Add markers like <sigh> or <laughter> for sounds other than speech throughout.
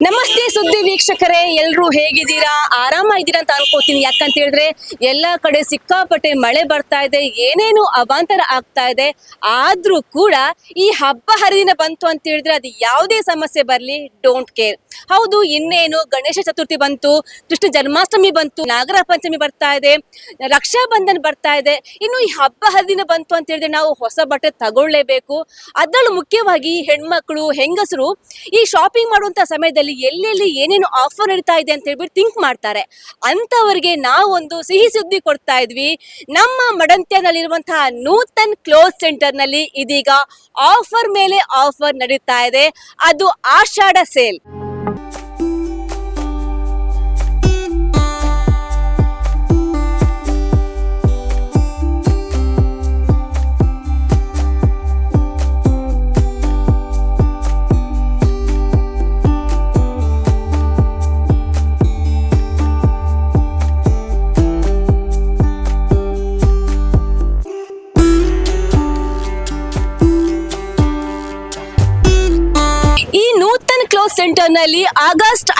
ನಮಸ್ತೆ ಸುದ್ದಿ ವೀಕ್ಷಕರೇ, ಎಲ್ರು ಹೇಗಿದ್ದೀರಾ? ಆರಾಮ ಇದ್ದೀರಾ ಅಂತ ಅನ್ಕೋತೀನಿ. ಯಾಕಂತ ಹೇಳಿದ್ರೆ ಎಲ್ಲಾ ಕಡೆ ಸಿಕ್ಕಾಪಟ್ಟೆ ಮಳೆ ಬರ್ತಾ ಇದೆ, ಏನೇನು ಅವಾಂತರ ಆಗ್ತಾ ಇದೆ. ಆದ್ರೂ ಕೂಡ ಈ ಹಬ್ಬ ಹರಿದಿನ ಬಂತು ಅಂತ ಹೇಳಿದ್ರೆ ಅದು ಯಾವುದೇ ಸಮಸ್ಯೆ ಬರ್ಲಿ ಡೋಂಟ್ ಕೇರ್ ಹೌದು, ಇನ್ನೇನು ಗಣೇಶ ಚತುರ್ಥಿ ಬಂತು, ಕೃಷ್ಣ ಜನ್ಮಾಷ್ಟಮಿ ಬಂತು, ನಾಗರ ಪಂಚಮಿ ಬರ್ತಾ ಇದೆ, ರಕ್ಷಾ ಬಂಧನ್ ಬರ್ತಾ ಇದೆ. ಇನ್ನು ಈ ಹಬ್ಬ ಹರಿದಿನ ಬಂತು ಅಂತ ಹೇಳಿದ್ರೆ ನಾವು ಹೊಸ ಬಟ್ಟೆ ತಗೊಳ್ಳೇಬೇಕು. ಅದರಲ್ಲೂ ಮುಖ್ಯವಾಗಿ ಹೆಣ್ಮಕ್ಳು, ಹೆಂಗಸರು ಈ ಶಾಪಿಂಗ್ ಮಾಡುವಂತ ಸಮಯದಲ್ಲಿ ಎಲ್ಲೆಲ್ಲಿ ಏನೇನು ಆಫರ್ ಇರ್ತಾ ಇದೆ ಅಂತ ಹೇಳ್ಬಿಟ್ಟು ಥಿಂಕ್ ಮಾಡ್ತಾರೆ. ಅಂತವರಿಗೆ ನಾವೊಂದು ಸಿಹಿ ಸುದ್ದಿ ಕೊಡ್ತಾ ಇದ್ವಿ. ನಮ್ಮ ಮಡಂತ್ಯದಲ್ಲಿರುವಂತಹ ನೂತನ್ ಕ್ಲೋತ್ ಸೆಂಟರ್ನಲ್ಲಿ ಇದೀಗ ಆಫರ್ ಮೇಲೆ ಆಫರ್ ನಡೀತಾ ಇದೆ. ಅದು ಆಷಾಢ ಸೇಲ್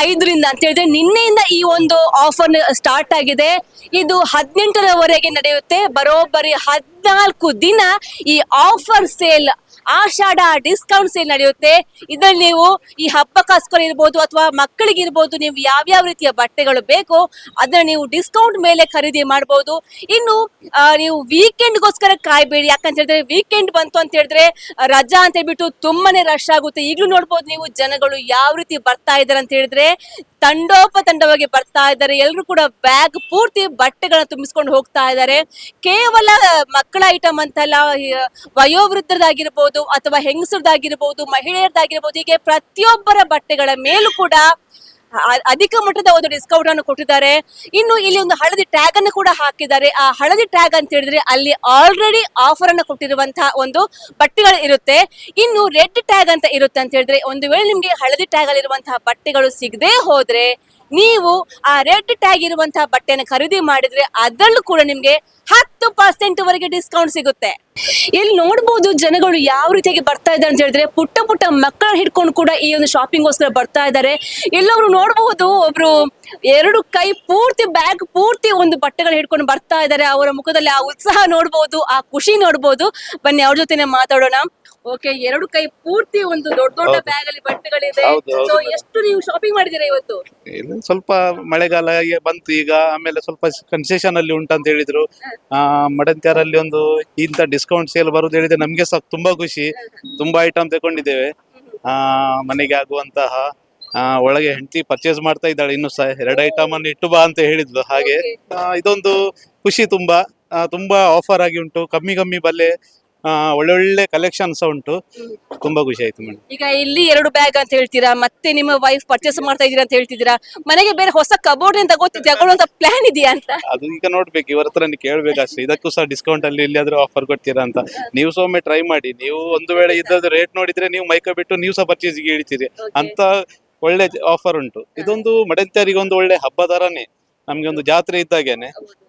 ಐದರಿಂದ ಅಂತ ಹೇಳಿದ್ರೆ ನಿನ್ನೆಯಿಂದ ಈ ಒಂದು ಆಫರ್ ಸ್ಟಾರ್ಟ್ ಆಗಿದೆ. ಇದು ಹದಿನೆಂಟರವರೆಗೆ ನಡೆಯುತ್ತೆ. ಬರೋಬ್ಬರಿ ಹದಿನಾಲ್ಕು ದಿನ ಈ offer sale Ashadha discount sale ನಡೆಯುತ್ತೆ. ಇದರಲ್ಲಿ ನೀವು ಈ ಹಬ್ಬಕ್ಕೋಸ್ಕರ ಇರ್ಬೋದು ಅಥವಾ ಮಕ್ಕಳಿಗಿರ್ಬೋದು ನೀವು ಯಾವ್ಯಾವ ರೀತಿಯ ಬಟ್ಟೆಗಳು ಬೇಕೋ ಅದನ್ನ ನೀವು ಡಿಸ್ಕೌಂಟ್ ಮೇಲೆ ಖರೀದಿ ಮಾಡಬಹುದು ಇನ್ನು ನೀವು ವೀಕೆಂಡ್ಗೋಸ್ಕರ ಕಾಯ್ಬೇಡಿ. ಯಾಕಂತ ಹೇಳಿದ್ರೆ ವೀಕೆಂಡ್ ಬಂತು ಅಂತ ಹೇಳಿದ್ರೆ ರಜಾ ಅಂತ ಹೇಳ್ಬಿಟ್ಟು ತುಂಬಾನೇ ರಶ್ ಆಗುತ್ತೆ. ಈಗಲೂ ನೋಡ್ಬೋದು ನೀವು ಜನಗಳು ಯಾವ ರೀತಿ ಬರ್ತಾ ಇದ್ದಾರೆ ಅಂತ ಹೇಳಿದ್ರೆ ತಂಡೋಪತಂಡವಾಗಿ ಬರ್ತಾ ಇದ್ದಾರೆ. ಎಲ್ಲರೂ ಕೂಡ ಬ್ಯಾಗ್ ಪೂರ್ತಿ ಬಟ್ಟೆಗಳನ್ನ ತುಂಬಿಸ್ಕೊಂಡು ಹೋಗ್ತಾ ಇದ್ದಾರೆ. ಕೇವಲ ಮಕ್ಕಳ ಐಟಮ್ ಅಂತಲ್ಲ ವಯೋವೃದ್ಧರದಾಗಿರ್ಬೋದು ಅಥವಾ ಹೆಂಗಸರದಾಗಿರ್ಬೋದು ಮಹಿಳೆಯರದಾಗಿರ್ಬೋದು ಹೀಗೆ ಪ್ರತಿಯೊಬ್ಬರ ಬಟ್ಟೆಗಳ ಮೇಲೂ ಕೂಡ ಅಧಿಕ ಮಟ್ಟದ ಒಂದು ಡಿಸ್ಕೌಂಟ್ ಅನ್ನು ಕೊಟ್ಟಿದ್ದಾರೆ. ಇನ್ನು ಇಲ್ಲಿ ಒಂದು ಹಳದಿ ಟ್ಯಾಗ್ ಅನ್ನು ಕೂಡ ಹಾಕಿದ್ದಾರೆ. ಆ ಹಳದಿ ಟ್ಯಾಗ್ ಅಂತ ಹೇಳಿದ್ರೆ ಅಲ್ಲಿ ಆಲ್ರೆಡಿ ಆಫರ್ ಅನ್ನು ಕೊಟ್ಟಿರುವಂತಹ ಒಂದು ಬಟ್ಟೆಗಳು ಇರುತ್ತೆ. ಇನ್ನು ರೆಡ್ ಟ್ಯಾಗ್ ಅಂತ ಇರುತ್ತೆ ಅಂತ ಹೇಳಿದ್ರೆ ಒಂದು ವೇಳೆ ನಿಮ್ಗೆ ಹಳದಿ ಟ್ಯಾಗ್ ಅಲ್ಲಿರುವಂತಹ ಬಟ್ಟೆಗಳು ಸಿಗದೆ ಹೋದ್ರೆ ನೀವು ಆ ರೆಡ್ ಟ್ಯಾಗ್ ಇರುವಂತಹ ಬಟ್ಟೆನ ಖರೀದಿ ಮಾಡಿದ್ರೆ ಅದರಲ್ಲೂ ಕೂಡ ನಿಮ್ಗೆ ಹತ್ತು ಪರ್ಸೆಂಟ್ ವರೆಗೆ ಡಿಸ್ಕೌಂಟ್ ಸಿಗುತ್ತೆ. ಇಲ್ಲಿ ನೋಡಬಹುದು ಜನಗಳು ಯಾವ ರೀತಿಯಾಗಿ ಬರ್ತಾ ಇದ್ದಾರೆ ಅಂತ ಹೇಳಿದ್ರೆ ಪುಟ್ಟ ಪುಟ್ಟ ಮಕ್ಕಳ ಹಿಡ್ಕೊಂಡು ಕೂಡ ಈ ಒಂದು ಶಾಪಿಂಗ್ ಗೋಸ್ಕರ ಬರ್ತಾ ಇದ್ದಾರೆ. ಎಲ್ಲವರು ನೋಡಬಹುದು ಒಬ್ರು ಎರಡು ಕೈ ಪೂರ್ತಿ ಬ್ಯಾಗ್ ಪೂರ್ತಿ ಒಂದು ಬಟ್ಟೆಗಳು ಹಿಡ್ಕೊಂಡು ಬರ್ತಾ ಇದ್ದಾರೆ. ಅವರ ಮುಖದಲ್ಲಿ ಆ ಉತ್ಸಾಹ ನೋಡಬಹುದು ಆ ಖುಷಿ ನೋಡ್ಬೋದು. ಬನ್ನಿ ಅವ್ರ ಜೊತೆನೆ ಮಾತಾಡೋಣ. ಓಕೆ ಎರಡು ಕೈ ಪೂರ್ತಿ ಒಂದು ದೊಡ್ಡ ದೊಡ್ಡ ಬ್ಯಾಗ್ ಅಲ್ಲಿ ಬಟ್ಟೆಗಳಿದೆ. ಹೌದು, ಹೌದು. ಸೊ ಎಷ್ಟು ನೀವು ಶಾಪಿಂಗ್ ಮಾಡಿದಿರಾ ಇವತ್ತು? ಇಲ್ಲ ಸ್ವಲ್ಪ ಮಳೆಗಾಲ ಈಗ ಬಂತು ಈಗ. ಆಮೇಲೆ ಸ್ವಲ್ಪ ಕನ್ಸೆಷನ್ ಅಲ್ಲಿ ಉಂಟಂತ ಹೇಳಿದ್ರು. ಆ ಮಡಂತ್ಯಾರಲ್ಲಿ ಒಂದು ಇಂತ ಡಿಸ್ಕೌಂಟ್ ಸೇಲ್ ಬರುದು ಹೇಳಿದ್ರೆ ನಮ್ಗೆ ಸಹ ತುಂಬಾ ಖುಷಿ. ತುಂಬಾ ಐಟಮ್ ತಗೊಂಡಿದ್ದೇವೆ ಆ ಮನೆಗೆ ಆಗುವಂತಹ ಆ ಒಳಗೆ ಹೆಂಡತಿ ಪರ್ಚೇಸ್ ಮಾಡ್ತಾ ಇದ್ದಾಳೆ. ಇನ್ನು ಸಹ ಎರಡು ಐಟಮ್ ಅನ್ನು ಇಟ್ಟು ಬಾ ಅಂತ ಹೇಳಿದ್ಲು. ಹಾಗೆ ಆ, ಇದೊಂದು ಖುಷಿ ತುಂಬಾ ಆ, ತುಂಬಾ ಆಫರ್ ಆಗಿ ಉಂಟು. ಕಮ್ಮಿ ಕಮ್ಮಿ ಬಲ್ಲೆ ಒಳ್ಳೊಳ್ಳೆ ಕಲೆಕ್ಷನ್ ಸಹ ಉಂಟು. ತುಂಬಾ ಖುಷಿ ಆಯ್ತು ಮೇಡಮ್ ಈಗ ಇಲ್ಲಿ ಎರಡು ಬ್ಯಾಗ್ ಅಂತ ಹೇಳ್ತೀರಾ? ಮತ್ತೆ ನಿಮ್ಮ ವೈಫ್ ಪರ್ಚೇಸ್ ಮಾಡ್ತಾ ಇದೀರಾ ಅಂತ ಹೇಳ್ತಿದ್ದೀರಾ? ಮನೆಗೆ ಬೇರೆ ಹೊಸ ಕಬೋರ್ಡ್ ಅಂತ ಗೊತ್ತಿ ತಗೊಳ್ಳುವಂತ ಪ್ಲಾನ್ ಇದೆಯಾ ಅಂತ? ಅದು ಈಗ ನೋಡ್ಬೇಕು ಇವರ ಹತ್ರ ಕೇಳ್ಬೇಕು ಅಷ್ಟೇ ಇದಕ್ಕೂ ಸಹ ಡಿಸ್ಕೌಂಟ್ ಅಲ್ಲಿ ಎಲ್ಲಿಯಾದ್ರೂ ಆಫರ್ ಕೊಡ್ತೀರಾ ಅಂತ. ನೀವು ಸಹ ಒಮ್ಮೆ ಟ್ರೈ ಮಾಡಿ. ನೀವು ಒಂದು ವೇಳೆ ಇದ್ದದ್ದು ರೇಟ್ ನೋಡಿದ್ರೆ ನೀವು ಮೈಕ ಬಿಟ್ಟು ನೀವು ಸಹ ಪರ್ಚೇಸ್ಗೆ ಇಳಿತೀರಿ. ಅಂತ ಒಳ್ಳೆ ಆಫರ್ ಉಂಟು. ಇದೊಂದು ಮಡಂತ್ಯರಿಗೆ ಒಂದು ಒಳ್ಳೆ ಹಬ್ಬ ತರನೇ ನಮ್ಗೆ ಒಂದು ಜಾತ್ರೆ ಇದ್ದಾಗೇನೆ.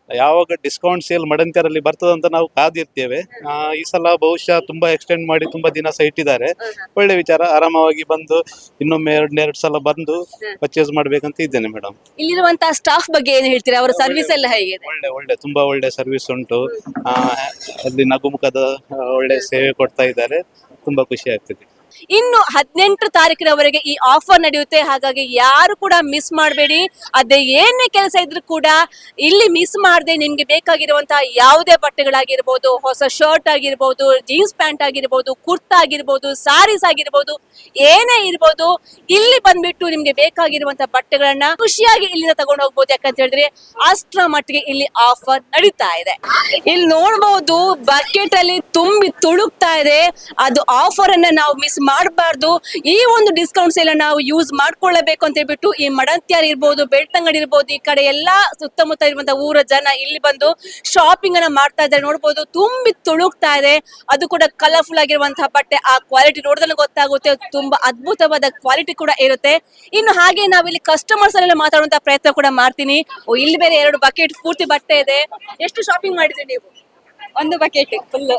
ಯಾವಾಗ ಡಿಸ್ಕೌಂಟ್ ಸೇಲ್ ಮಡಂತ್ಯರಲ್ಲಿ ಬರ್ತದಂತ ನಾವು ಕಾದಿರ್ತೇವೆ. ಆ, ಈ ಸಲ ಬಹುಶಃ ತುಂಬಾ ಎಕ್ಸ್ಟೆಂಡ್ ಮಾಡಿ ತುಂಬಾ ದಿನ ಸಹ ಇಟ್ಟಿದ್ದಾರೆ ಒಳ್ಳೆ ವಿಚಾರ. ಆರಾಮವಾಗಿ ಬಂದು ಇನ್ನೊಮ್ಮೆ ಎರಡ್ನೆರಡು ಎರಡ್ ಸಲ ಬಂದು ಪರ್ಚೇಸ್ ಮಾಡ್ಬೇಕಂತ ಇದ್ದೇನೆ ಮೇಡಮ್ ಇಲ್ಲಿರುವಂತಹ ಸ್ಟಾಫ್ ಬಗ್ಗೆ ಏನು ಹೇಳ್ತೀರಾ? ಅವರ ಸರ್ವಿಸ್ ಎಲ್ಲ ಹೇಗಿದೆ? ಒಳ್ಳೆ ಒಳ್ಳೆ ತುಂಬಾ ಒಳ್ಳೆ ಸರ್ವಿಸ್ ಉಂಟು. ಆ, ಅಲ್ಲಿ ನಗುಮುಖದ ಆ, ಒಳ್ಳೆ ಸೇವೆ ಕೊಡ್ತಾ ಇದ್ದಾರೆ. ತುಂಬಾ ಖುಷಿ ಆಗ್ತದೆ. ಇನ್ನು ಹದಿನೆಂಟು ತಾರೀಕಿನವರೆಗೆ ಈ ಆಫರ್ ನಡೆಯುತ್ತೆ. ಹಾಗಾಗಿ ಯಾರು ಕೂಡ ಮಿಸ್ ಮಾಡಬೇಡಿ. ಅದೇ ಏನೇ ಕೆಲಸ ಇದ್ರೂ ಕೂಡ ಇಲ್ಲಿ ಮಿಸ್ ಮಾಡದೆ ನಿಮ್ಗೆ ಬೇಕಾಗಿರುವಂತಹ ಯಾವುದೇ ಬಟ್ಟೆಗಳಾಗಿರ್ಬೋದು, ಹೊಸ ಶರ್ಟ್ ಆಗಿರ್ಬೋದು ಜೀನ್ಸ್ ಪ್ಯಾಂಟ್ ಆಗಿರ್ಬೋದು ಕುರ್ತಾ ಆಗಿರ್ಬೋದು ಸಾರೀಸ್ ಆಗಿರ್ಬೋದು, ಏನೇ ಇರ್ಬೋದು, ಇಲ್ಲಿ ಬಂದ್ಬಿಟ್ಟು ನಿಮ್ಗೆ ಬೇಕಾಗಿರುವಂತಹ ಬಟ್ಟೆಗಳನ್ನ ಖುಷಿಯಾಗಿ ಇಲ್ಲಿಂದ ತಗೊಂಡು ಹೋಗ್ಬೋದು. ಯಾಕಂತ ಹೇಳಿದ್ರೆ ಅಷ್ಟರ ಮಟ್ಟಿಗೆ ಇಲ್ಲಿ ಆಫರ್ ನಡೀತಾ ಇದೆ. ಇಲ್ಲಿ ನೋಡಬಹುದು ಬಕೆಟ್ ಅಲ್ಲಿ ತುಂಬಿ ತುಳುಕ್ತಾ ಇದೆ. ಅದು ಆಫರ್ ಅನ್ನ ನಾವು ಮಿಸ್ ಮಾಡಬಾರ್ದು. ಈ ಒಂದು ಡಿಸ್ಕೌಂಟ್ ಸೇಲ್ ನಾವು ಯೂಸ್ ಮಾಡ್ಕೊಳ್ಳಬೇಕು ಅಂತ ಹೇಳ್ಬಿಟ್ಟು ಈ ಮಡಂತ್ಯಾರ್ ಇರ್ಬೋದು ಬೆಳ್ತಂಗಡಿ ಇರ್ಬೋದು ಈ ಕಡೆ ಎಲ್ಲಾ ಸುತ್ತಮುತ್ತ ಇರುವಂತ ಊರ ಜನ ಇಲ್ಲಿ ಬಂದು ಶಾಪಿಂಗ್ ಅನ್ನ ಮಾಡ್ತಾ ಇದ್ದಾರೆ. ನೋಡ್ಬೋದು ತುಂಬಿ ತುಳುಕ್ತಾ ಇದೆ. ಅದು ಕೂಡ ಕಲರ್ಫುಲ್ ಆಗಿರುವಂತಹ ಬಟ್ಟೆ. ಆ ಕ್ವಾಲಿಟಿ ನೋಡಿದ್ರೆ ಗೊತ್ತಾಗುತ್ತೆ. ತುಂಬಾ ಅದ್ಭುತವಾದ ಕ್ವಾಲಿಟಿ ಕೂಡ ಇರುತ್ತೆ. ಇನ್ನು ಹಾಗೆ ನಾವಿಲ್ಲಿ ಕಸ್ಟಮರ್ಸ್ ಅಲ್ಲೆಲ್ಲ ಮಾತಾಡುವಂತ ಪ್ರಯತ್ನ ಕೂಡ ಮಾಡ್ತೀನಿ. ಓ, ಇಲ್ಲಿ ಬೇರೆ ಎರಡು ಬಕೆಟ್ ಪೂರ್ತಿ ಬಟ್ಟೆ ಇದೆ. ಎಷ್ಟು ಶಾಪಿಂಗ್ ಮಾಡಿದ್ರಿ ನೀವು? ಒಂದು ಬಕೆಟ್ ಫುಲ್